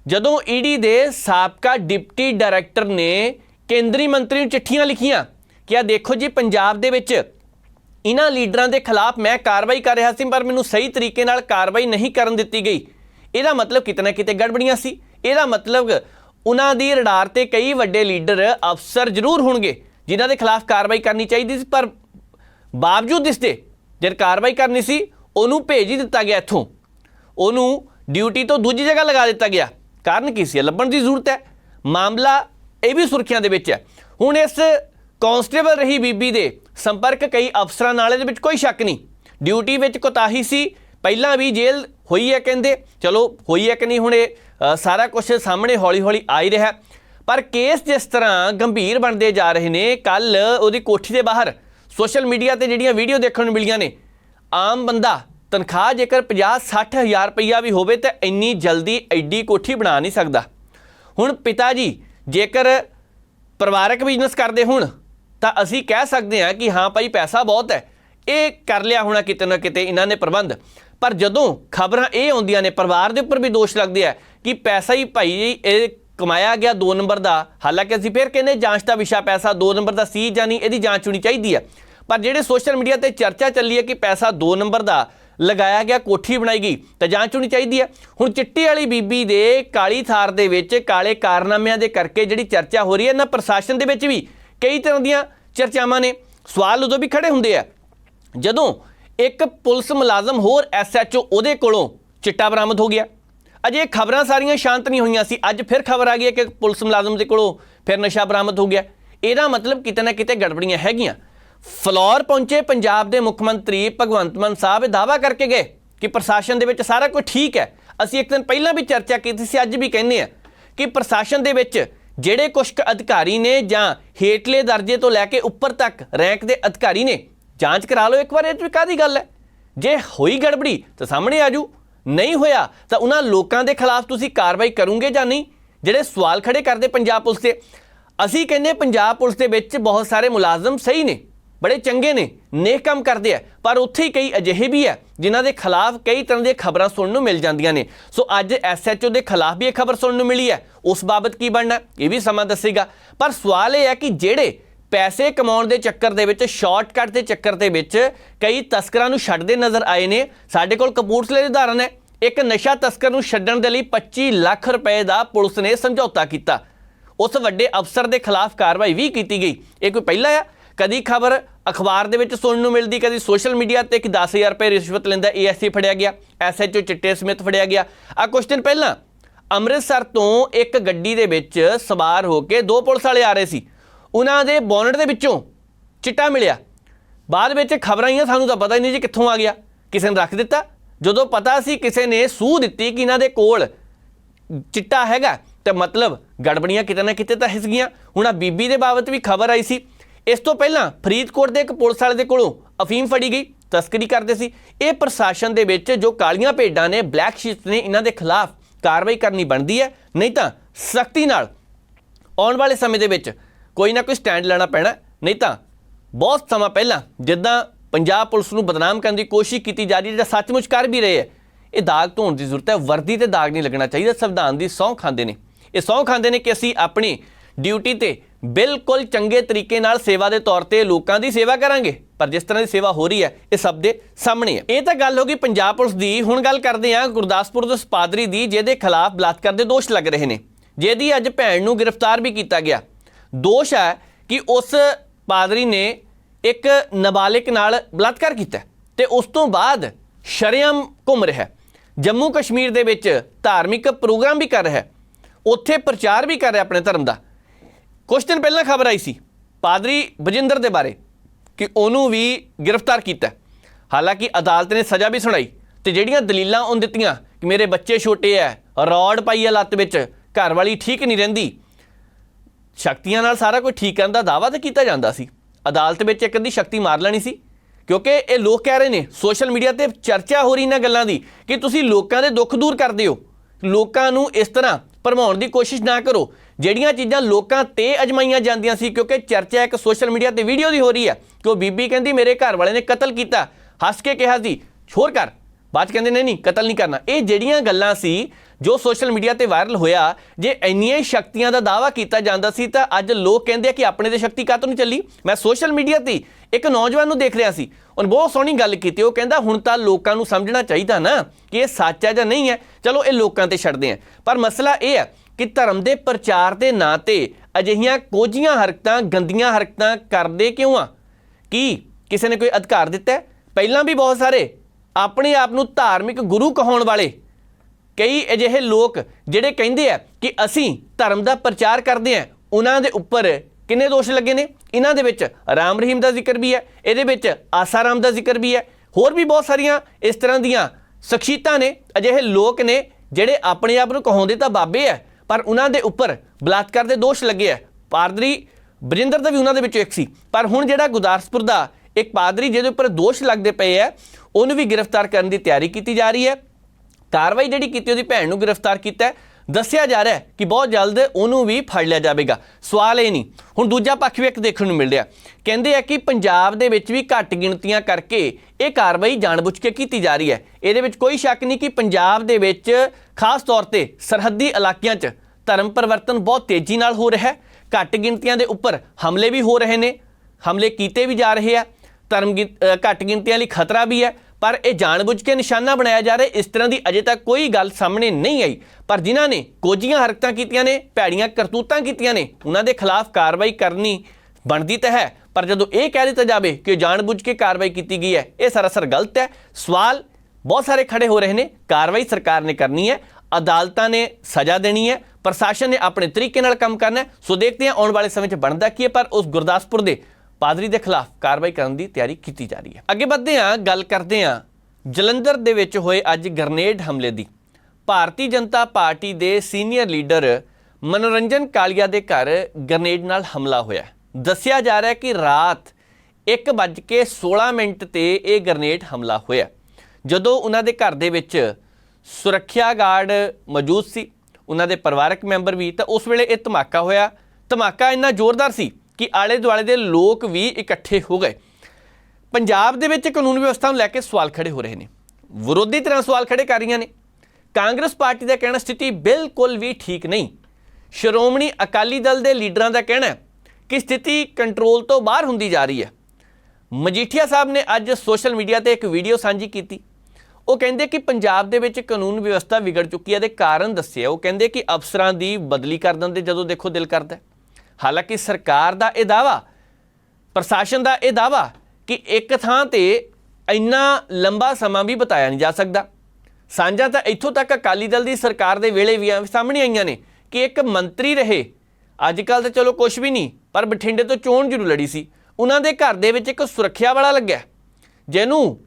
ਜਦੋਂ ਈਡੀ ਦੇ ਸਾਬਕਾ ਡਿਪਟੀ ਡਾਇਰੈਕਟਰ ਨੇ ਕੇਂਦਰੀ ਮੰਤਰੀ ਨੂੰ ਚਿੱਠੀਆਂ ਲਿਖੀਆਂ ਕਿ ਆ ਦੇਖੋ ਜੀ, ਪੰਜਾਬ ਦੇ ਵਿੱਚ ਇਹਨਾਂ ਲੀਡਰਾਂ ਦੇ ਖਿਲਾਫ ਮੈਂ ਕਾਰਵਾਈ ਕਰ ਰਿਹਾ ਸੀ, ਪਰ ਮੈਨੂੰ ਸਹੀ ਤਰੀਕੇ ਨਾਲ ਕਾਰਵਾਈ ਨਹੀਂ ਕਰਨ ਦਿੱਤੀ ਗਈ। ਇਹਦਾ ਮਤਲਬ ਕਿਤੇ ਨਾ ਕਿਤੇ ਗੜਬੜੀਆਂ ਸੀ। ਇਹਦਾ ਮਤਲਬ ਉਹਨਾਂ ਦੀ ਰਡਾਰ ਤੇ ਕਈ ਵੱਡੇ ਲੀਡਰ ਅਫਸਰ ਜ਼ਰੂਰ ਹੋਣਗੇ, ਜਿਨ੍ਹਾਂ ਦੇ ਖਿਲਾਫ ਕਾਰਵਾਈ ਕਰਨੀ ਚਾਹੀਦੀ ਸੀ, ਪਰ ਬਾਵਜੂਦ ਇਸ ਦੇ ਜਦ ਕਾਰਵਾਈ ਕਰਨੀ ਸੀ, ਉਹਨੂੰ ਭੇਜ ਹੀ ਦਿੱਤਾ ਗਿਆ ਇੱਥੋਂ। ਉਹਨੂੰ ਡਿਊਟੀ ਤੋਂ ਦੂਜੀ ਜਗ੍ਹਾ ਲਗਾ ਦਿੱਤਾ ਗਿਆ। ਕਾਰਨ ਕੀ ਸੀ? ਲੱਭਣ ਦੀ ਜ਼ਰੂਰਤ ਹੈ। ਮਾਮਲਾ ਇਹ ਵੀ ਸੁਰਖੀਆਂ ਦੇ ਵਿੱਚ ਹੈ। ਹੁਣ ਇਸ ਕਾਂਸਟੇਬਲ ਰਹੀ ਬੀਬੀ ਦੇ ਸੰਪਰਕ ਕਈ ਅਫਸਰਾਂ ਨਾਲ ਇਹਦੇ ਵਿੱਚ ਕੋਈ ਸ਼ੱਕ ਨਹੀਂ। ਡਿਊਟੀ ਵਿੱਚ ਕੋਤਾਹੀ ਸੀ, ਪਹਿਲਾਂ ਵੀ ਜੇਲ੍ਹ ਹੋਈ ਹੈ ਕਹਿੰਦੇ। ਚਲੋ, ਹੋਈ ਹੈ ਕਿ ਨਹੀਂ ਹੁਣ ਇਹ ਸਾਰਾ ਕੁਝ ਸਾਹਮਣੇ ਹੌਲੀ-ਹੌਲੀ ਆ ਹੀ ਰਿਹਾ। ਪਰ ਕੇਸ ਜਿਸ ਤਰ੍ਹਾਂ ਗੰਭੀਰ ਬਣਦੇ ਜਾ ਰਹੇ ਨੇ ਕੱਲ ਉਹਦੀ ਕੋਠੀ ਦੇ ਬਾਹਰ ਸੋਸ਼ਲ ਮੀਡੀਆ ਤੇ ਜਿਹੜੀਆਂ ਵੀਡੀਓ ਦੇਖਣ ਨੂੰ ਮਿਲੀਆਂ ਨੇ, ਆਮ ਬੰਦਾ ਤਨਖਾਹ ਜੇਕਰ 50 ਹਜ਼ਾਰ ਰੁਪਈਆ ਵੀ ਹੋਵੇ ਤਾਂ ਇੰਨੀ ਜਲਦੀ ਐਡੀ ਕੋਠੀ ਬਣਾ ਨਹੀਂ ਸਕਦਾ। ਹੁਣ ਪਿਤਾ ਜੀ ਜੇਕਰ ਪਰਿਵਾਰਕ ਬਿਜ਼ਨਸ ਕਰਦੇ ਹੁਣ, ਤਾਂ ਅਸੀਂ ਕਹਿ ਸਕਦੇ ਹਾਂ ਕਿ ਹਾਂ ਭਾਈ ਪੈਸਾ ਬਹੁਤ ਹੈ, ਇਹ ਕਰ ਲਿਆ ਹੋਣਾ ਕਿਤੇ ਨਾ ਕਿਤੇ ਇਹਨਾਂ ਨੇ ਪ੍ਰਬੰਧ। ਪਰ ਜਦੋਂ ਖਬਰਾਂ ਇਹ ਆਉਂਦੀਆਂ ਨੇ, ਪਰਿਵਾਰ ਦੇ ਉੱਪਰ ਵੀ ਦੋਸ਼ ਲੱਗਦੇ ਆ ਕਿ ਪੈਸਾ ਹੀ ਭਾਈ ਇਹ ਕਮਾਇਆ ਗਿਆ 2 ਨੰਬਰ ਦਾ। ਹਾਲਾਂਕਿ ਅਸੀਂ ਫਿਰ ਕਹਿੰਦੇ ਜਾਂਚ ਦਾ ਵਿਸ਼ਾ ਪੈਸਾ 2 ਨੰਬਰ ਦਾ ਸੀ ਜਾਂ ਨਹੀਂ, ਇਹਦੀ ਜਾਂਚ ਹੋਣੀ ਚਾਹੀਦੀ ਹੈ। ਪਰ ਜਿਹੜੇ ਸੋਸ਼ਲ ਮੀਡੀਆ ਤੇ ਚਰਚਾ ਚੱਲੀ ਹੈ ਕਿ ਪੈਸਾ 2 ਨੰਬਰ ਦਾ ਲਗਾਇਆ ਗਿਆ, ਕੋਠੀ ਬਣਾਈ ਗਈ, ਤਾਂ ਜਾਂਚ ਹੋਣੀ ਚਾਹੀਦੀ ਹੈ। ਹੁਣ ਚਿੱਟੀ ਵਾਲੀ ਬੀਬੀ ਦੇ ਕਾਲੀ ਥਾਰ ਦੇ ਵਿੱਚ ਕਾਲੇ ਕਾਰਨਾਮਿਆਂ ਦੇ ਕਰਕੇ ਜਿਹੜੀ ਚਰਚਾ ਹੋ ਰਹੀ ਹੈ ਨਾ, ਪ੍ਰਸ਼ਾਸਨ ਦੇ ਵਿੱਚ ਵੀ ਕਈ ਤਰ੍ਹਾਂ ਦੀਆਂ ਚਰਚਾਵਾਂ ਨੇ। ਸਵਾਲ ਉਦੋਂ ਵੀ ਖੜੇ ਹੁੰਦੇ ਆ, ਜਦੋਂ ਇੱਕ ਪੁਲਿਸ ਮੁਲਾਜ਼ਮ ਹੋਰ ਐਸਐਚਓ ਉਹਦੇ ਕੋਲੋਂ ਚਿੱਟਾ ਬਰਾਮਦ ਹੋ ਗਿਆ। ਅਜੇ ਖਬਰਾਂ ਸਾਰੀਆਂ ਸ਼ਾਂਤ ਨਹੀਂ ਹੋਈਆਂ ਸੀ। ਅੱਜ ਫਿਰ ਖਬਰ ਆ ਗਈ ਹੈ ਕਿ ਪੁਲਿਸ ਮੁਲਾਜ਼ਮ ਦੇ ਕੋਲੋਂ ਫਿਰ ਨਸ਼ਾ ਬਰਾਮਦ ਹੋ ਗਿਆ। ਇਹਦਾ ਮਤਲਬ ਕਿਤੇ ਨਾ ਕਿਤੇ ਗੜਬੜੀਆਂ ਹੈਗੀਆਂ। ਫਲੌਰ ਪਹੁੰਚੇ ਪੰਜਾਬ ਦੇ ਮੁੱਖ ਮੰਤਰੀ ਭਗਵੰਤ ਮਾਨ ਸਾਹਿਬ, ਇਹ ਦਾਅਵਾ ਕਰਕੇ ਗਏ ਕਿ ਪ੍ਰਸ਼ਾਸਨ ਦੇ ਵਿੱਚ ਸਾਰਾ ਕੁਝ ਠੀਕ ਹੈ। ਅਸੀਂ ਇੱਕ ਦਿਨ ਪਹਿਲਾਂ ਵੀ ਚਰਚਾ ਕੀਤੀ ਸੀ, ਅੱਜ ਵੀ ਕਹਿੰਦੇ ਆ ਕਿ ਪ੍ਰਸ਼ਾਸਨ ਦੇ ਵਿੱਚ ਜਿਹੜੇ ਕੁਝ ਕੁ ਅਧਿਕਾਰੀ ਨੇ ਜਾਂ ਹੇਠਲੇ ਦਰਜੇ ਤੋਂ ਲੈ ਕੇ ਉੱਪਰ ਤੱਕ ਰੈਂਕ ਦੇ ਅਧਿਕਾਰੀ ਨੇ, ਜਾਂਚ ਕਰਾ ਲਓ ਇੱਕ ਵਾਰ, ਇਹ 'ਚ ਵੀ ਕਾਦੀ ਗੱਲ ਹੈ? ਜੇ ਹੋਈ ਗੜਬੜੀ ਤਾਂ ਸਾਹਮਣੇ ਆਜੂ ਨਹੀਂ ਹੋਇਆ, ਤਾਂ ਉਹਨਾਂ ਲੋਕਾਂ ਦੇ ਖਿਲਾਫ ਤੁਸੀਂ ਕਾਰਵਾਈ ਕਰੋਗੇ ਜਾਂ ਨਹੀਂ? ਜਿਹੜੇ ਸਵਾਲ ਖੜੇ ਕਰਦੇ ਪੰਜਾਬ ਪੁਲਿਸ ਤੇ ਅਸੀਂ ਕਹਿੰਦੇ ਪੰਜਾਬ ਪੁਲਿਸ ਦੇ ਵਿੱਚ ਬਹੁਤ ਸਾਰੇ ਮੁਲਾਜ਼ਮ ਸਹੀ ਨੇ, ਬੜੇ ਚੰਗੇ ਨੇ, ਨੇਕ ਕੰਮ ਕਰਦੇ ਆ, ਪਰ ਉੱਥੇ ਹੀ ਕਈ ਅਜਿਹੇ ਵੀ ਆ, ਜਿਨ੍ਹਾਂ ਦੇ ਖਿਲਾਫ ਕਈ ਤਰ੍ਹਾਂ ਦੀਆਂ ਖਬਰਾਂ ਸੁਣਨ ਨੂੰ ਮਿਲ ਜਾਂਦੀਆਂ ਨੇ। ਸੋ ਅੱਜ ਐਸਐਚਓ ਦੇ ਖਿਲਾਫ ਵੀ ਇਹ ਖਬਰ ਸੁਣਨ ਨੂੰ ਮਿਲੀ ਹੈ, ਉਸ ਬਾਬਤ ਕੀ ਬਣਨਾ, ਇਹ ਵੀ ਸਮਾਂ ਦੱਸੇਗਾ। ਪਰ ਸਵਾਲ ਇਹ ਹੈ ਕਿ ਜਿਹੜੇ ਪੈਸੇ ਕਮਾਉਣ ਦੇ ਚੱਕਰ ਦੇ ਵਿੱਚ ਸ਼ਾਰਟਕਟ ਦੇ ਚੱਕਰ ਦੇ ਵਿੱਚ ਕਈ ਤਸਕਰਾਂ ਨੂੰ ਛੱਡਦੇ ਨਜ਼ਰ ਆਏ ਨੇ। ਸਾਡੇ ਕੋਲ ਕਪੂਰਥਲੇ ਦੀ ਉਦਾਹਰਨ ਹੈ। ਇੱਕ ਨਸ਼ਾ ਤਸਕਰ ਨੂੰ ਛੱਡਣ ਦੇ ਲਈ 25 ਲੱਖ ਰੁਪਏ ਦਾ ਪੁਲਿਸ ਨੇ ਸਮਝੌਤਾ ਕੀਤਾ। ਉਸ ਵੱਡੇ ਅਫਸਰ ਦੇ ਖਿਲਾਫ ਕਾਰਵਾਈ ਵੀ ਕੀਤੀ ਗਈ। ਇਹ ਕੋਈ ਪਹਿਲਾ ਆ? ਕਦੀ ਖਬਰ ਅਖਬਾਰ ਦੇ ਵਿੱਚ ਸੁਣਨ ਨੂੰ ਮਿਲਦੀ, ਕਦੀ ਸੋਸ਼ਲ ਮੀਡੀਆ ਤੇ ਕਿ 10000 ਰੁਪਏ ਰਿਸ਼ਵਤ ਲੈਂਦਾ ਏਐਸਸੀ ਫੜਿਆ ਗਿਆ। ਐਸਐਚਓ ਚਿੱਟੇ ਸਮਿਤ ਫੜਿਆ ਗਿਆ। ਆ ਕੁਝ ਦਿਨ ਪਹਿਲਾਂ ਅੰਮ੍ਰਿਤਸਰ ਤੋਂ ਇੱਕ ਗੱਡੀ ਦੇ ਵਿੱਚ ਸਵਾਰ ਹੋ ਕੇ ਦੋ ਪੁਲਿਸ ਵਾਲੇ ਆ ਰਹੇ ਸੀ। ਉਹਨਾਂ ਦੇ ਬੋਨਟ ਦੇ ਵਿੱਚੋਂ ਚਿੱਟਾ ਮਿਲਿਆ। ਬਾਅਦ ਵਿੱਚ ਖਬਰਾਂ ਆਈਆਂ, ਸਾਨੂੰ ਤਾਂ ਪਤਾ ਹੀ ਨਹੀਂ ਜੀ ਕਿੱਥੋਂ ਆ ਗਿਆ। ਕਿਸੇ ਨੇ ਰੱਖ ਦਿੱਤਾ। ਜਦੋਂ ਪਤਾ ਸੀ ਕਿਸੇ ਨੇ ਸੂਹ ਦਿੱਤੀ ਕਿ ਇਹਨਾਂ ਦੇ ਕੋਲ ਚਿੱਟਾ ਹੈਗਾ, ਤੇ ਮਤਲਬ ਗੜਬੜੀਆਂ ਕਿਤੇ ਨਾ ਕਿਤੇ ਤਾਂ ਹਿਸ ਗਈਆਂ। ਹੁਣ ਆ ਬੀਬੀ ਦੇ ਬਾਬਤ ਵੀ ਖਬਰ ਆਈ ਸੀ। ਇਸ ਤੋਂ ਪਹਿਲਾਂ ਫਰੀਦਕੋਟ ਦੇ ਇੱਕ ਪੁਲਿਸ ਵਾਲੇ ਦੇ ਕੋਲੋਂ ਅਫੀਮ ਫੜੀ ਗਈ, ਤਸਕਰੀ ਕਰਦੇ ਸੀ। ਇਹ ਪ੍ਰਸ਼ਾਸਨ ਦੇ ਵਿੱਚ ਜੋ ਕਾਲੀਆਂ ਭੇਡਾਂ ਨੇ, ਬਲੈਕ ਸ਼ੀਟਸ ਨੇ, ਇਹਨਾਂ ਦੇ ਖਿਲਾਫ ਕਾਰਵਾਈ ਕਰਨੀ ਬਣਦੀ ਹੈ। ਨਹੀਂ ਤਾਂ ਸਖਤੀ ਨਾਲ ਆਉਣ ਵਾਲੇ ਸਮੇਂ ਦੇ ਵਿੱਚ ਕੋਈ ਨਾ ਕੋਈ ਸਟੈਂਡ ਲੈਣਾ ਪੈਣਾ। ਨਹੀਂ ਤਾਂ ਬਹੁਤ ਸਮਾਂ ਪਹਿਲਾਂ ਜਿੱਦਾਂ ਪੰਜਾਬ ਪੁਲਿਸ ਨੂੰ ਬਦਨਾਮ ਕਰਨ ਦੀ ਕੋਸ਼ਿਸ਼ ਕੀਤੀ ਜਾ ਰਹੀ ਹੈ, ਜਿਹੜਾ ਸੱਚਮੁੱਚ ਕਰ ਵੀ ਰਹੇ ਹੈ, ਇਹ ਦਾਗ ਧੋਣ ਦੀ ਜ਼ਰੂਰਤ ਹੈ। ਵਰਦੀ ਤੇ ਦਾਗ ਨਹੀਂ ਲੱਗਣਾ ਚਾਹੀਦਾ, ਸੰਵਿਧਾਨ ਦੀ ਸਹੁੰ ਖਾਂਦੇ ਨੇ। ਇਹ ਸਹੁੰ ਖਾਂਦੇ ਨੇ ਕਿ ਅਸੀਂ ਆਪਣੀ ਡਿਊਟੀ ਤੇ ਬਿਲਕੁਲ ਚੰਗੇ ਤਰੀਕੇ ਨਾਲ ਸੇਵਾ ਦੇ ਤੌਰ ਤੇ ਲੋਕਾਂ ਦੀ ਸੇਵਾ ਕਰਾਂਗੇ। ਪਰ ਜਿਸ ਤਰ੍ਹਾਂ ਦੀ ਸੇਵਾ ਹੋ ਰਹੀ ਹੈ, ਇਹ ਸਭ ਦੇ ਸਾਹਮਣੇ ਹੈ। ਇਹ ਤਾਂ ਗੱਲ ਹੋ ਗਈ ਪੰਜਾਬ ਪੁਲਿਸ ਦੀ। ਹੁਣ ਗੱਲ ਕਰਦੇ ਹਾਂ ਗੁਰਦਾਸਪੁਰ ਦੇ ਸਪਾਦਰੀ ਦੀ, ਜਿਹਦੇ ਖਿਲਾਫ ਬਲਾਤਕਾਰ ਦੇ ਦੋਸ਼ ਲੱਗ ਰਹੇ ਨੇ। ਜਿਹਦੀ ਅੱਜ ਭੈਣ ਨੂੰ ਗ੍ਰਿਫਤਾਰ ਵੀ ਕੀਤਾ ਗਿਆ। ਦੋਸ਼ ਹੈ ਕਿ ਉਸ ਪਾਦਰੀ ਨੇ ਇੱਕ ਨਾਬਾਲਿਗ ਨਾਲ ਬਲਾਤਕਾਰ ਕੀਤਾ ਤੇ ਉਸ ਤੋਂ ਬਾਅਦ ਸ਼ਰੇਆਮ ਘੁੰਮ ਰਿਹਾ ਹੈ। ਜੰਮੂ ਕਸ਼ਮੀਰ ਦੇ ਵਿੱਚ ਧਾਰਮਿਕ ਪ੍ਰੋਗਰਾਮ ਵੀ ਕਰ ਰਿਹਾ ਹੈ। ਉੱਥੇ ਪ੍ਰਚਾਰ ਵੀ ਕਰ ਰਿਹਾ ਆਪਣੇ ਧਰਮ ਦਾ ਕੁਝ ਦਿਨ ਪਹਿਲਾਂ ਖਬਰ ਆਈ ਸੀ ਪਾਦਰੀ ਬਜਿੰਦਰ ਦੇ ਬਾਰੇ ਕਿ ਉਹਨੂੰ ਵੀ ਗ੍ਰਿਫਤਾਰ ਕੀਤਾ ਹਾਲਾਂਕਿ ਅਦਾਲਤ ਨੇ ਸਜ਼ਾ ਵੀ ਸੁਣਾਈ ਤੇ ਜਿਹੜੀਆਂ ਦਲੀਲਾਂ ਉਹਨ ਦਿੱਤੀਆਂ ਕਿ ਮੇਰੇ ਬੱਚੇ ਛੋਟੇ ਐ ਰੌਡ ਪਾਈ ਐ ਲੱਤ ਵਿੱਚ, ਘਰ ਵਾਲੀ ਠੀਕ ਨਹੀਂ ਰਹਿੰਦੀ ਸ਼ਕਤੀਆਂ ਨਾਲ ਸਾਰਾ ਕੁਝ ਠੀਕ ਕਰਨ ਦਾ ਦਾਅਵਾ ਤਾਂ ਕੀਤਾ ਜਾਂਦਾ ਸੀ। ਅਦਾਲਤ ਵਿੱਚ ਇੱਕ ਅੱਧੀ ਸ਼ਕਤੀ ਮਾਰ ਲੈਣੀ ਸੀ। ਕਿਉਂਕਿ ਇਹ ਲੋਕ ਕਹਿ ਰਹੇ ਨੇ, ਸੋਸ਼ਲ ਮੀਡੀਆ ਤੇ ਚਰਚਾ ਹੋ ਰਹੀ ਇਹਨਾਂ ਗੱਲਾਂ ਦੀ ਕਿ ਤੁਸੀਂ ਲੋਕਾਂ ਦੇ ਦੁੱਖ ਦੂਰ ਕਰਦੇ ਹੋ। ਲੋਕਾਂ ਨੂੰ ਇਸ ਤਰ੍ਹਾਂ ਭਰਮਾਉਣ ਦੀ ਕੋਸ਼ਿਸ਼ ਨਾ ਕਰੋ। ਜਿਹੜੀਆਂ ਚੀਜ਼ਾਂ ਲੋਕਾਂ ਤੇ ਅਜਮਾਈਆਂ ਜਾਂਦੀਆਂ ਸੀ, ਕਿਉਂਕਿ ਚਰਚਾ ਇੱਕ ਸੋਸ਼ਲ ਮੀਡੀਆ ਤੇ ਵੀਡੀਓ ਦੀ ਹੋ ਰਹੀ ਹੈ। ਕਿ ਉਹ ਬੀਬੀ ਕਹਿੰਦੀ, ਮੇਰੇ ਘਰ ਵਾਲੇ ਨੇ ਕਤਲ ਕੀਤਾ। ਹੱਸ ਕੇ ਕਿਹਾ ਸੀ ਛੋਰ ਕਰ। ਬਾਅਦ 'ਚ ਕਹਿੰਦੇ, ਨਹੀਂ ਨਹੀਂ, ਕਤਲ ਨਹੀਂ ਕਰਨਾ। ਇਹ ਜਿਹੜੀਆਂ ਗੱਲਾਂ ਸੀ, ਜੋ ਸੋਸ਼ਲ ਮੀਡੀਆ ਤੇ ਵਾਇਰਲ ਹੋਇਆ, ਜੇ ਇੰਨੀਆਂ ਹੀ ਸ਼ਕਤੀਆਂ ਦਾ ਦਾਵਾ ਕੀਤਾ ਜਾਂਦਾ ਸੀ, ਤਾਂ ਅੱਜ ਲੋਕ ਕਹਿੰਦੇ ਆ ਕਿ ਆਪਣੇ ਤੇ ਸ਼ਕਤੀ ਕਾਹਤੋਂ ਨਹੀਂ ਚੱਲੀ? ਮੈਂ ਸੋਸ਼ਲ ਮੀਡੀਆ ਤੇ ਇੱਕ ਨੌਜਵਾਨ ਨੂੰ ਦੇਖ ਰਿਹਾ ਸੀ। ਉਹਨੇ ਬਹੁਤ ਸੋਹਣੀ ਗੱਲ ਕੀਤੀ। ਉਹ ਕਹਿੰਦਾ, ਹੁਣ ਤਾਂ ਲੋਕਾਂ ਨੂੰ ਸਮਝਣਾ ਚਾਹੀਦਾ ਨਾ ਕਿ ਇਹ ਸੱਚ ਹੈ ਜਾਂ ਨਹੀਂ ਹੈ ਚਲੋ, ਇਹ ਲੋਕਾਂ ਤੇ ਛੱਡਦੇ ਆ। ਪਰ ਮਸਲਾ ਇਹ ਹੈ ਕਿ ਧਰਮ ਦੇ ਪ੍ਰਚਾਰ ਦੇ ਨਾਂ ਤੇ ਅਜਿਹੀਆਂ ਕੋਝੀਆਂ ਹਰਕਤਾਂ, ਗੰਦੀਆਂ ਹਰਕਤਾਂ ਕਰਦੇ ਕਿਉਂ ਆ? ਕੀ ਕਿਸੇ ਨੇ ਕੋਈ ਅਧਿਕਾਰ ਦਿੱਤਾ ਪਹਿਲਾਂ ਵੀ ਬਹੁਤ ਸਾਰੇ ਆਪਣੇ ਆਪ ਨੂੰ ਧਾਰਮਿਕ ਗੁਰੂ ਕਹਾਉਣ ਵਾਲੇ। ਕਈ ਅਜਿਹੇ ਲੋਕ ਜਿਹੜੇ ਕਹਿੰਦੇ ਆ ਕਿ ਅਸੀਂ ਧਰਮ ਦਾ ਪ੍ਰਚਾਰ ਕਰਦੇ ਆ, ਉਹਨਾਂ ਦੇ ਉੱਪਰ ਕਿੰਨੇ ਦੋਸ਼ ਲੱਗੇ ਨੇ? ਇਹਨਾਂ ਦੇ ਵਿੱਚ ਰਾਮ ਰਹੀਮ ਦਾ ਜ਼ਿਕਰ ਵੀ ਹੈ, ਇਹਦੇ ਵਿੱਚ ਆਸਾਰਾਮ ਦਾ ਜ਼ਿਕਰ ਵੀ ਹੈ। ਹੋਰ ਵੀ ਬਹੁਤ ਸਾਰੀਆਂ ਇਸ ਤਰ੍ਹਾਂ ਦੀਆਂ ਸ਼ਖਸੀਅਤਾਂ ਨੇ, ਅਜਿਹੇ ਲੋਕ ਨੇ ਜਿਹੜੇ ਆਪਣੇ ਆਪ ਨੂੰ ਕਹਾਉਂਦੇ ਤਾਂ ਬਾਬੇ ਆ, ਪਰ ਉਹਨਾਂ ਦੇ ਉੱਪਰ ਬਲਾਤਕਾਰ ਦੇ ਦੋਸ਼ ਲੱਗੇ ਆ। ਪਾਰਦਰੀ ਬਰਿੰਦਰ ਦਾ ਵੀ ਉਹਨਾਂ ਦੇ ਵਿੱਚੋਂ ਇੱਕ ਸੀ, ਪਰ ਹੁਣ ਜਿਹੜਾ ਗੁਰਦਾਸਪੁਰ ਦਾ ਇੱਕ ਪਾਦਰੀ ਜਿਹਦੇ ਉੱਪਰ ਦੋਸ਼ ਲੱਗਦੇ ਪਏ ਹੈ ਉਹਨੂੰ ਵੀ ਗ੍ਰਿਫਤਾਰ ਕਰਨ ਦੀ ਤਿਆਰੀ ਕੀਤੀ ਜਾ ਰਹੀ ਹੈ। ਕਾਰਵਾਈ ਜਿਹੜੀ ਕੀਤੀ ਉਹਦੀ ਭੈਣ ਨੂੰ ਗ੍ਰਿਫਤਾਰ ਕੀਤਾ ਦੱਸਿਆ ਜਾ ਰਿਹਾ ਕਿ ਬਹੁਤ ਜਲਦ ਉਹਨੂੰ ਵੀ ਫੜ ਲਿਆ ਜਾਵੇਗਾ। ਸਵਾਲ ਇਹ ਨਹੀਂ, ਹੁਣ ਦੂਜਾ ਪੱਖ ਵੀ ਇੱਕ ਦੇਖਣ ਨੂੰ ਮਿਲ ਰਿਹਾ। ਕਹਿੰਦੇ ਆ ਕਿ ਪੰਜਾਬ ਦੇ ਵਿੱਚ ਵੀ ਘੱਟ ਗਿਣਤੀਆਂ ਕਰਕੇ ਇਹ ਕਾਰਵਾਈ ਜਾਣਬੁੱਝ ਕੇ ਕੀਤੀ ਜਾ ਰਹੀ ਹੈ। ਇਹਦੇ ਵਿੱਚ ਕੋਈ ਸ਼ੱਕ ਨਹੀਂ ਕਿ ਪੰਜਾਬ ਦੇ ਵਿੱਚ ਖਾਸ ਤੌਰ ਤੇ ਸਰਹੱਦੀ ਇਲਾਕਿਆਂ 'ਚ ਧਰਮ ਪਰਿਵਰਤਨ ਬਹੁਤ ਤੇਜ਼ੀ ਨਾਲ ਹੋ ਰਿਹਾ ਹੈ। ਘੱਟ ਗਿਣਤੀਆਂ ਦੇ ਉੱਪਰ ਹਮਲੇ ਵੀ ਹੋ ਰਹੇ ਨੇ, ਹਮਲੇ ਕੀਤੇ ਵੀ ਜਾ ਰਹੇ ਆ। ਧਰਮ ਗਿ- ਘੱਟ ਗਿਣਤੀਆਂ ਲਈ ਖਤਰਾ ਵੀ ਹੈ, ਪਰ ਇਹ ਜਾਣਬੁੱਝ ਕੇ ਨਿਸ਼ਾਨਾ ਬਣਾਇਆ ਜਾ ਰਿਹਾ, ਇਸ ਤਰ੍ਹਾਂ ਦੀ ਅਜੇ ਤੱਕ ਕੋਈ ਗੱਲ ਸਾਹਮਣੇ ਨਹੀਂ ਆਈ। ਪਰ ਜਿਨ੍ਹਾਂ ਨੇ ਕੋਝੀਆਂ ਹਰਕਤਾਂ ਕੀਤੀਆਂ ਨੇ, ਭੈੜੀਆਂ ਕਰਤੂਤਾਂ ਕੀਤੀਆਂ ਨੇ, ਉਹਨਾਂ ਦੇ ਖਿਲਾਫ ਕਾਰਵਾਈ ਕਰਨੀ ਬਣਦੀ ਤਾਂ ਹੈ, ਪਰ ਜਦੋਂ ਇਹ ਕਹਿ ਦਿੱਤਾ ਜਾਵੇ ਕਿ ਜਾਣਬੁੱਝ ਕੇ ਕਾਰਵਾਈ ਕੀਤੀ ਗਈ ਹੈ, ਇਹ ਸਰਾਸਰ ਗਲਤ ਹੈ। ਸਵਾਲ ਬਹੁਤ ਸਾਰੇ ਖੜੇ ਹੋ ਰਹੇ ਨੇ, ਕਾਰਵਾਈ ਸਰਕਾਰ ਨੇ ਕਰਨੀ ਹੈ, ਅਦਾਲਤਾਂ ਨੇ ਸਜ਼ਾ ਦੇਣੀ ਹੈ, ਪ੍ਰਸ਼ਾਸਨ ਨੇ ਆਪਣੇ ਤਰੀਕੇ ਨਾਲ ਕੰਮ ਕਰਨਾ ਸੋ ਦੇਖਦੇ ਹਾਂ ਆਉਣ ਵਾਲੇ ਸਮੇਂ 'ਚ ਬਣਦਾ ਕੀ ਹੈ, ਪਰ ਉਸ ਗੁਰਦਾਸਪੁਰ ਦੇ ਪਾਦਰੀ ਦੇ ਖਿਲਾਫ ਕਾਰਵਾਈ ਕਰਨ ਦੀ ਤਿਆਰੀ ਕੀਤੀ ਜਾ ਰਹੀ ਹੈ। ਅੱਗੇ ਵਧਦੇ ਹਾਂ, ਗੱਲ ਕਰਦੇ ਹਾਂ। ਜਲੰਧਰ ਦੇ ਵਿੱਚ ਹੋਏ ਅੱਜ ਗ੍ਰਨੇਡ ਹਮਲੇ ਦੀ। ਭਾਰਤੀ ਜਨਤਾ ਪਾਰਟੀ ਦੇ ਸੀਨੀਅਰ ਲੀਡਰ ਮਨੋਰੰਜਨ ਕਾਲੀਆ ਦੇ ਘਰ ਗ੍ਰਨੇਡ ਨਾਲ ਹਮਲਾ ਹੋਇਆ ਦੱਸਿਆ ਜਾ ਰਿਹਾ ਹੈ ਕਿ ਰਾਤ 1:16 ਮਿੰਟ ਤੇ ਇਹ ਗ੍ਰਨੇਡ ਹਮਲਾ ਹੋਇਆ ਜਦੋਂ ਉਹਨਾਂ ਦੇ ਘਰ ਦੇ ਵਿੱਚ ਸੁਰੱਖਿਆ ਗਾਰਡ ਮੌਜੂਦ ਸੀ, ਉਹਨਾਂ ਦੇ ਪਰਿਵਾਰਕ ਮੈਂਬਰ ਵੀ, ਤਾਂ ਉਸ ਵੇਲੇ ਇਹ ਧਮਾਕਾ ਹੋਇਆ। ਧਮਾਕਾ ਇੰਨਾ ਜ਼ੋਰਦਾਰ ਸੀ ਕਿ ਆਲੇ ਦੁਆਲੇ ਦੇ ਲੋਕ ਵੀ ਇਕੱਠੇ ਹੋ ਗਏ। ਪੰਜਾਬ ਦੇ ਵਿੱਚ ਕਾਨੂੰਨ ਵਿਵਸਥਾ ਨੂੰ ਲੈ ਕੇ ਸਵਾਲ ਖੜੇ ਹੋ ਰਹੇ ਨੇ। ਵਿਰੋਧੀ ਤਰ੍ਹਾਂ ਸਵਾਲ ਖੜੇ ਕਰ ਰਹੀਆਂ ਨੇ। ਕਾਂਗਰਸ ਪਾਰਟੀ ਦਾ ਕਹਿਣਾ, ਸਥਿਤੀ ਬਿਲਕੁਲ ਵੀ ਠੀਕ ਨਹੀਂ। ਸ਼੍ਰੋਮਣੀ ਅਕਾਲੀ ਦਲ ਦੇ ਲੀਡਰਾਂ ਦਾ ਕਹਿਣਾ ਕਿ ਸਥਿਤੀ ਕੰਟਰੋਲ ਤੋਂ ਬਾਹਰ ਹੁੰਦੀ ਜਾ ਰਹੀ ਹੈ। ਮਜੀਠੀਆ ਸਾਹਿਬ ਨੇ ਅੱਜ ਸੋਸ਼ਲ ਮੀਡੀਆ ਤੇ ਇੱਕ ਵੀਡੀਓ ਸਾਂਝੀ ਕੀਤੀ। ਉਹ ਕਹਿੰਦੇ ਕਿ ਪੰਜਾਬ ਦੇ ਵਿੱਚ ਕਾਨੂੰਨ ਵਿਵਸਥਾ ਵਿਗੜ ਚੁੱਕੀ ਹੈ ਦੇ ਕਾਰਨ ਦੱਸਿਆ। ਉਹ ਕਹਿੰਦੇ ਕਿ ਅਫਸਰਾਂ ਦੀ ਬਦਲੀ ਕਰ ਦਿੰਦੇ, ਜਦੋਂ ਦੇਖੋ ਦਿਲ ਕਰਦਾ ਹਾਲਾਂਕਿ ਸਰਕਾਰ ਦਾ ਇਹ ਦਾਵਾ ਪ੍ਰਸ਼ਾਸਨ ਦਾ ਇਹ ਦਾਵਾ ਕਿ ਇੱਕ ਥਾਂ ਤੇ ਇੰਨਾ ਲੰਬਾ ਸਮਾਂ ਵੀ ਬਤਾਇਆ ਨਹੀਂ ਜਾ ਸਕਦਾ। ਸਾਂਝਾ ਤਾਂ ਇੱਥੋਂ ਤੱਕ ਅਕਾਲੀ ਦਲ ਦੀ ਸਰਕਾਰ ਦੇ ਵੇਲੇ ਵੀ ਆ, ਸਾਹਮਣੇ ਆਈਆਂ ਨੇ ਕਿ ਇੱਕ ਮੰਤਰੀ ਰਹੇ। ਅੱਜ ਕੱਲ ਤਾਂ ਚਲੋ ਕੁਝ ਵੀ ਨਹੀਂ, ਪਰ ਬਠਿੰਡੇ ਤੋਂ ਚੋਣ ਜ਼ਰੂਰ ਲੜੀ ਸੀ। ਉਹਨਾਂ ਦੇ ਘਰ ਦੇ ਵਿੱਚ ਇੱਕ ਸੁਰੱਖਿਆ ਵਾਲਾ ਲੱਗਿਆ, ਜਿਹਨੂੰ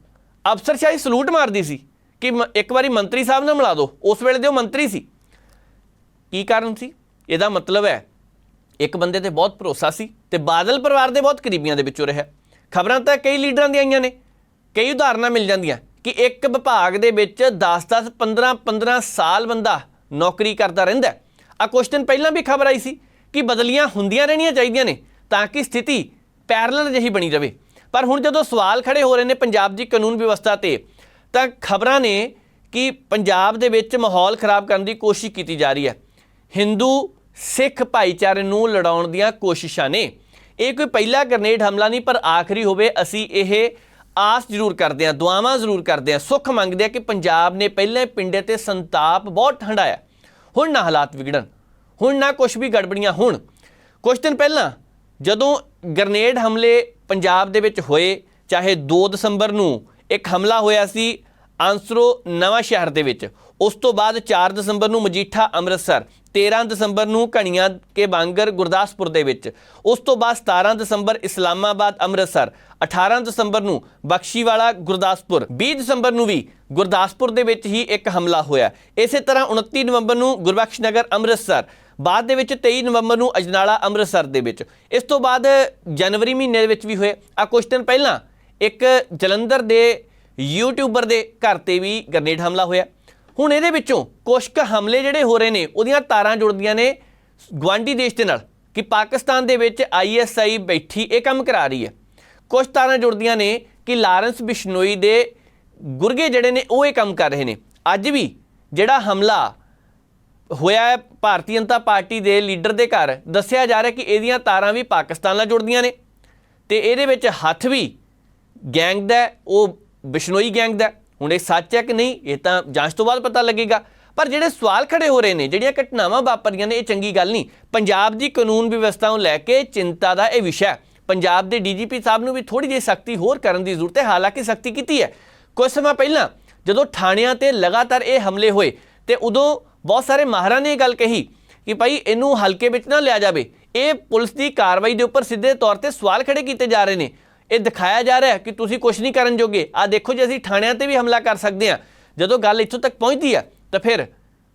ਅਫਸਰਸ਼ਾਹੀ ਸਲੂਟ ਮਾਰਦੀ ਸੀ ਕਿ ਮ- ਇੱਕ ਵਾਰੀ ਮੰਤਰੀ ਸਾਹਿਬ ਨਾਲ ਮਿਲਾ ਦਿਓ, ਉਸ ਵੇਲੇ ਦੇ ਉਹ ਮੰਤਰੀ ਸੀ। ਕੀ ਕਾਰਨ ਸੀ? ਇਹਦਾ ਮਤਲਬ ਹੈ ਇੱਕ ਬੰਦੇ ਤੇ ਬਹੁਤ ਭਰੋਸਾ ਸੀ ਤੇ ਬਾਦਲ ਪਰਿਵਾਰ ਦੇ ਬਹੁਤ ਕਰੀਬੀਆਂ ਦੇ ਵਿੱਚੋਂ ਰਿਹਾ। ਖਬਰਾਂ ਤਾਂ ਕਈ ਲੀਡਰਾਂ ਦੀਆਂ ਆਈਆਂ ਨੇ, ਕਈ ਉਦਾਹਰਨਾਂ ਮਿਲ ਜਾਂਦੀਆਂ ਕਿ ਇੱਕ ਵਿਭਾਗ ਦੇ ਵਿੱਚ 10-10 15-15 ਸਾਲ ਬੰਦਾ ਨੌਕਰੀ ਕਰਦਾ ਰਹਿੰਦਾ ਹੈ। ਆ ਕੁਝ ਦਿਨ ਪਹਿਲਾਂ ਵੀ ਖਬਰ ਆਈ ਸੀ ਕਿ ਬਦਲੀਆਂ ਹੁੰਦੀਆਂ ਰਹਿਣੀਆਂ ਚਾਹੀਦੀਆਂ ਨੇ ਤਾਂ ਕਿ ਸਥਿਤੀ ਪੈਰਲਲ ਜਿਹੀ ਬਣੀ ਰਹੇ ਪਰ ਹੁਣ ਜਦੋਂ ਸਵਾਲ ਖੜੇ ਹੋ ਰਹੇ ਨੇ ਪੰਜਾਬ ਦੀ ਕਾਨੂੰਨ ਵਿਵਸਥਾ ਤੇ, ਤਾਂ ਖਬਰਾਂ ਨੇ ਕਿ ਪੰਜਾਬ ਦੇ ਵਿੱਚ ਮਾਹੌਲ ਖਰਾਬ ਕਰਨ ਦੀ ਕੋਸ਼ਿਸ਼ ਕੀਤੀ ਜਾ ਰਹੀ ਹੈ। ਹਿੰਦੂ ਸਿੱਖ ਭਾਈਚਾਰੇ ਨੂੰ ਲੜਾਉਣ ਦੀਆਂ ਕੋਸ਼ਿਸ਼ਾਂ ਨੇ। ਇਹ ਕੋਈ ਪਹਿਲਾ ਗ੍ਰਨੇਡ ਹਮਲਾ ਨਹੀਂ, ਪਰ ਆਖਰੀ ਹੋਵੇ ਅਸੀਂ ਇਹ ਆਸ ਜ਼ਰੂਰ ਕਰਦੇ ਹਾਂ, ਦੁਆਵਾਂ ਜ਼ਰੂਰ ਕਰਦੇ ਹਾਂ, ਸੁੱਖ ਮੰਗਦੇ ਹਾਂ ਕਿ ਪੰਜਾਬ ਨੇ ਪਹਿਲੇ ਪਿੰਡੇ ਤੇ ਸੰਤਾਪ ਬਹੁਤ ਹੰਡਾਇਆ। ਹੁਣ ਨਾ ਹਾਲਾਤ ਵਿਗੜਨ, ਹੁਣ ਨਾ ਕੁਝ ਵੀ ਗੜਬੜੀਆਂ ਹੋਣ। ਕੁਝ ਦਿਨ ਪਹਿਲਾਂ ਜਦੋਂ ਗ੍ਰਨੇਡ ਹਮਲੇ ਪੰਜਾਬ ਦੇ ਵਿੱਚ ਹੋਏ, ਚਾਹੇ 2 ਦਸੰਬਰ ਨੂੰ ਇੱਕ ਹਮਲਾ ਹੋਇਆ ਸੀ ਆਂਸਰੋ ਨਵਾਂ ਸ਼ਹਿਰ ਦੇ ਵਿੱਚ ਉਸ ਤੋਂ ਬਾਅਦ 4 ਦਸੰਬਰ ਨੂੰ ਮਜੀਠਾ ਅੰਮ੍ਰਿਤਸਰ 13 ਦਸੰਬਰ ਨੂੰ ਘਣੀਆਂ ਕੇ ਬਾਂਗਰ ਗੁਰਦਾਸਪੁਰ ਦੇ ਵਿੱਚ, ਉਸ ਤੋਂ ਬਾਅਦ 17 ਦਸੰਬਰ ਇਸਲਾਮਾਬਾਦ ਅੰਮ੍ਰਿਤਸਰ 18 ਦਸੰਬਰ ਨੂੰ ਬਖਸ਼ੀਵਾਲਾ ਗੁਰਦਾਸਪੁਰ 20 ਦਸੰਬਰ ਨੂੰ ਵੀ ਗੁਰਦਾਸਪੁਰ ਦੇ ਵਿੱਚ ਹੀ ਇੱਕ ਹਮਲਾ ਹੋਇਆ। ਇਸੇ ਤਰ੍ਹਾਂ 29 ਨਵੰਬਰ ਨੂੰ ਗੁਰਬਖਸ਼ ਨਗਰ ਅੰਮ੍ਰਿਤਸਰ, ਬਾਅਦ ਦੇ ਵਿੱਚ 23 ਨਵੰਬਰ ਨੂੰ ਅਜਨਾਲਾ ਅੰਮ੍ਰਿਤਸਰ ਦੇ ਵਿੱਚ। ਇਸ ਤੋਂ ਬਾਅਦ ਜਨਵਰੀ ਮਹੀਨੇ ਦੇ ਵਿੱਚ ਵੀ ਹੋਏ। ਆ ਕੁਝ ਦਿਨ ਪਹਿਲਾਂ ਇੱਕ ਜਲੰਧਰ ਦੇ ਯੂਟਿਊਬਰ ਦੇ ਘਰ ਤੇ ਵੀ ਗ੍ਰਨੇਡ ਹਮਲਾ ਹੋਇਆ। ਹੁਣ ਇਹਦੇ ਵਿੱਚੋਂ ਕੁਝ ਕੁ ਹਮਲੇ ਜਿਹੜੇ ਹੋ ਰਹੇ ਨੇ, ਉਹਦੀਆਂ ਤਾਰਾਂ ਜੁੜਦੀਆਂ ਨੇ ਗਵਾਂਡੀ ਦੇਸ਼ ਦੇ ਨਾਲ ਕਿ ਪਾਕਿਸਤਾਨ ਦੇ ਵਿੱਚ ਆਈਐਸਆਈ ਬੈਠੀ, ਇਹ ਕੰਮ ਕਰਾ ਰਹੀ ਹੈ। ਕੁਝ ਤਾਰਾਂ ਜੁੜਦੀਆਂ ਨੇ ਕਿ ਲਾਰੈਂਸ ਬਿਸ਼ਨੋਈ ਦੇ ਗੁਰਗੇ ਜਿਹੜੇ ਨੇ, ਉਹ ਇਹ ਕੰਮ ਕਰ ਰਹੇ ਨੇ। ਅੱਜ ਵੀ ਜਿਹੜਾ ਹਮਲਾ ਹੋਇਆ ਹੈ, ਭਾਰਤੀ ਜਨਤਾ ਪਾਰਟੀ ਦੇ ਲੀਡਰ ਦੇ ਘਰ, ਦੱਸਿਆ ਜਾ ਰਿਹਾ ਕਿ ਇਹਦੀਆਂ ਤਾਰਾਂ ਵੀ ਪਾਕਿਸਤਾਨ ਨਾਲ ਜੁੜਦੀਆਂ ਨੇ ਤੇ ਇਹਦੇ ਵਿੱਚ ਹੱਥ ਵੀ ਗੈਂਗ ਦਾ ਉਹ ਬਿਸ਼ਨੋਈ ਗੈਂਗ ਦਾ ਹੁਣ ਇਹ ਸੱਚ ਹੈ ਕਿ ਨਹੀਂ, ਇਹ ਤਾਂ ਜਾਂਚ ਤੋਂ ਬਾਅਦ ਪਤਾ ਲੱਗੇਗਾ। ਪਰ ਜਿਹੜੇ ਸਵਾਲ ਖੜੇ ਹੋ ਰਹੇ ਨੇ, ਜਿਹੜੀਆਂ ਘਟਨਾਵਾਂ ਵਾਪਰੀਆਂ ਨੇ, ਇਹ ਚੰਗੀ ਗੱਲ ਨਹੀਂ। ਪੰਜਾਬ ਦੀ ਕਾਨੂੰਨ ਵਿਵਸਥਾ ਨੂੰ ਲੈ ਕੇ ਚਿੰਤਾ ਦਾ ਇਹ ਵਿਸ਼ਾ ਹੈ। ਪੰਜਾਬ ਦੇ ਡੀਜੀਪੀ ਸਾਹਿਬ ਨੂੰ ਵੀ ਥੋੜੀ ਜਿਹੀ ਸਖਤੀ ਹੋਰ ਕਰਨ ਦੀ ਜ਼ਰੂਰਤ ਹੈ, ਹਾਲਾਂਕਿ ਸਖਤੀ ਕੀਤੀ ਹੈ। ਕੁਝ ਸਮਾਂ ਪਹਿਲਾਂ, ਜਦੋਂ ਥਾਣਿਆਂ ਤੇ ਲਗਾਤਾਰ ਇਹ ਹਮਲੇ ਹੋਏ, ਤੇ ਉਦੋਂ ਬਹੁਤ ਸਾਰੇ ਮਾਹਰਾਂ ਨੇ ਇਹ ਗੱਲ ਕਹੀ ਕਿ ਭਾਈ ਇਹਨੂੰ ਹਲਕੇ ਵਿੱਚ ਨਾ ਲਿਆ ਜਾਵੇ। ਇਹ ਪੁਲਿਸ ਦੀ ਕਾਰਵਾਈ ਦੇ ਉੱਪਰ ਸਿੱਧੇ ਤੌਰ ਤੇ ਸਵਾਲ ਖੜੇ ਕੀਤੇ ਜਾ ਰਹੇ ਨੇ। ਇਹ ਦਿਖਾਇਆ ਜਾ ਰਿਹਾ ਕਿ ਤੁਸੀਂ ਕੁਝ ਨਹੀਂ ਕਰਨ ਜੋਗੇ। ਆ ਦੇਖੋ ਜੇ, ਅਸੀਂ ਥਾਣਿਆਂ ਤੇ ਵੀ ਹਮਲਾ ਕਰ ਸਕਦੇ ਹਾਂ। ਜਦੋਂ ਗੱਲ ਇੱਥੋਂ ਤੱਕ ਪਹੁੰਚਦੀ ਹੈ, ਤਾਂ ਫਿਰ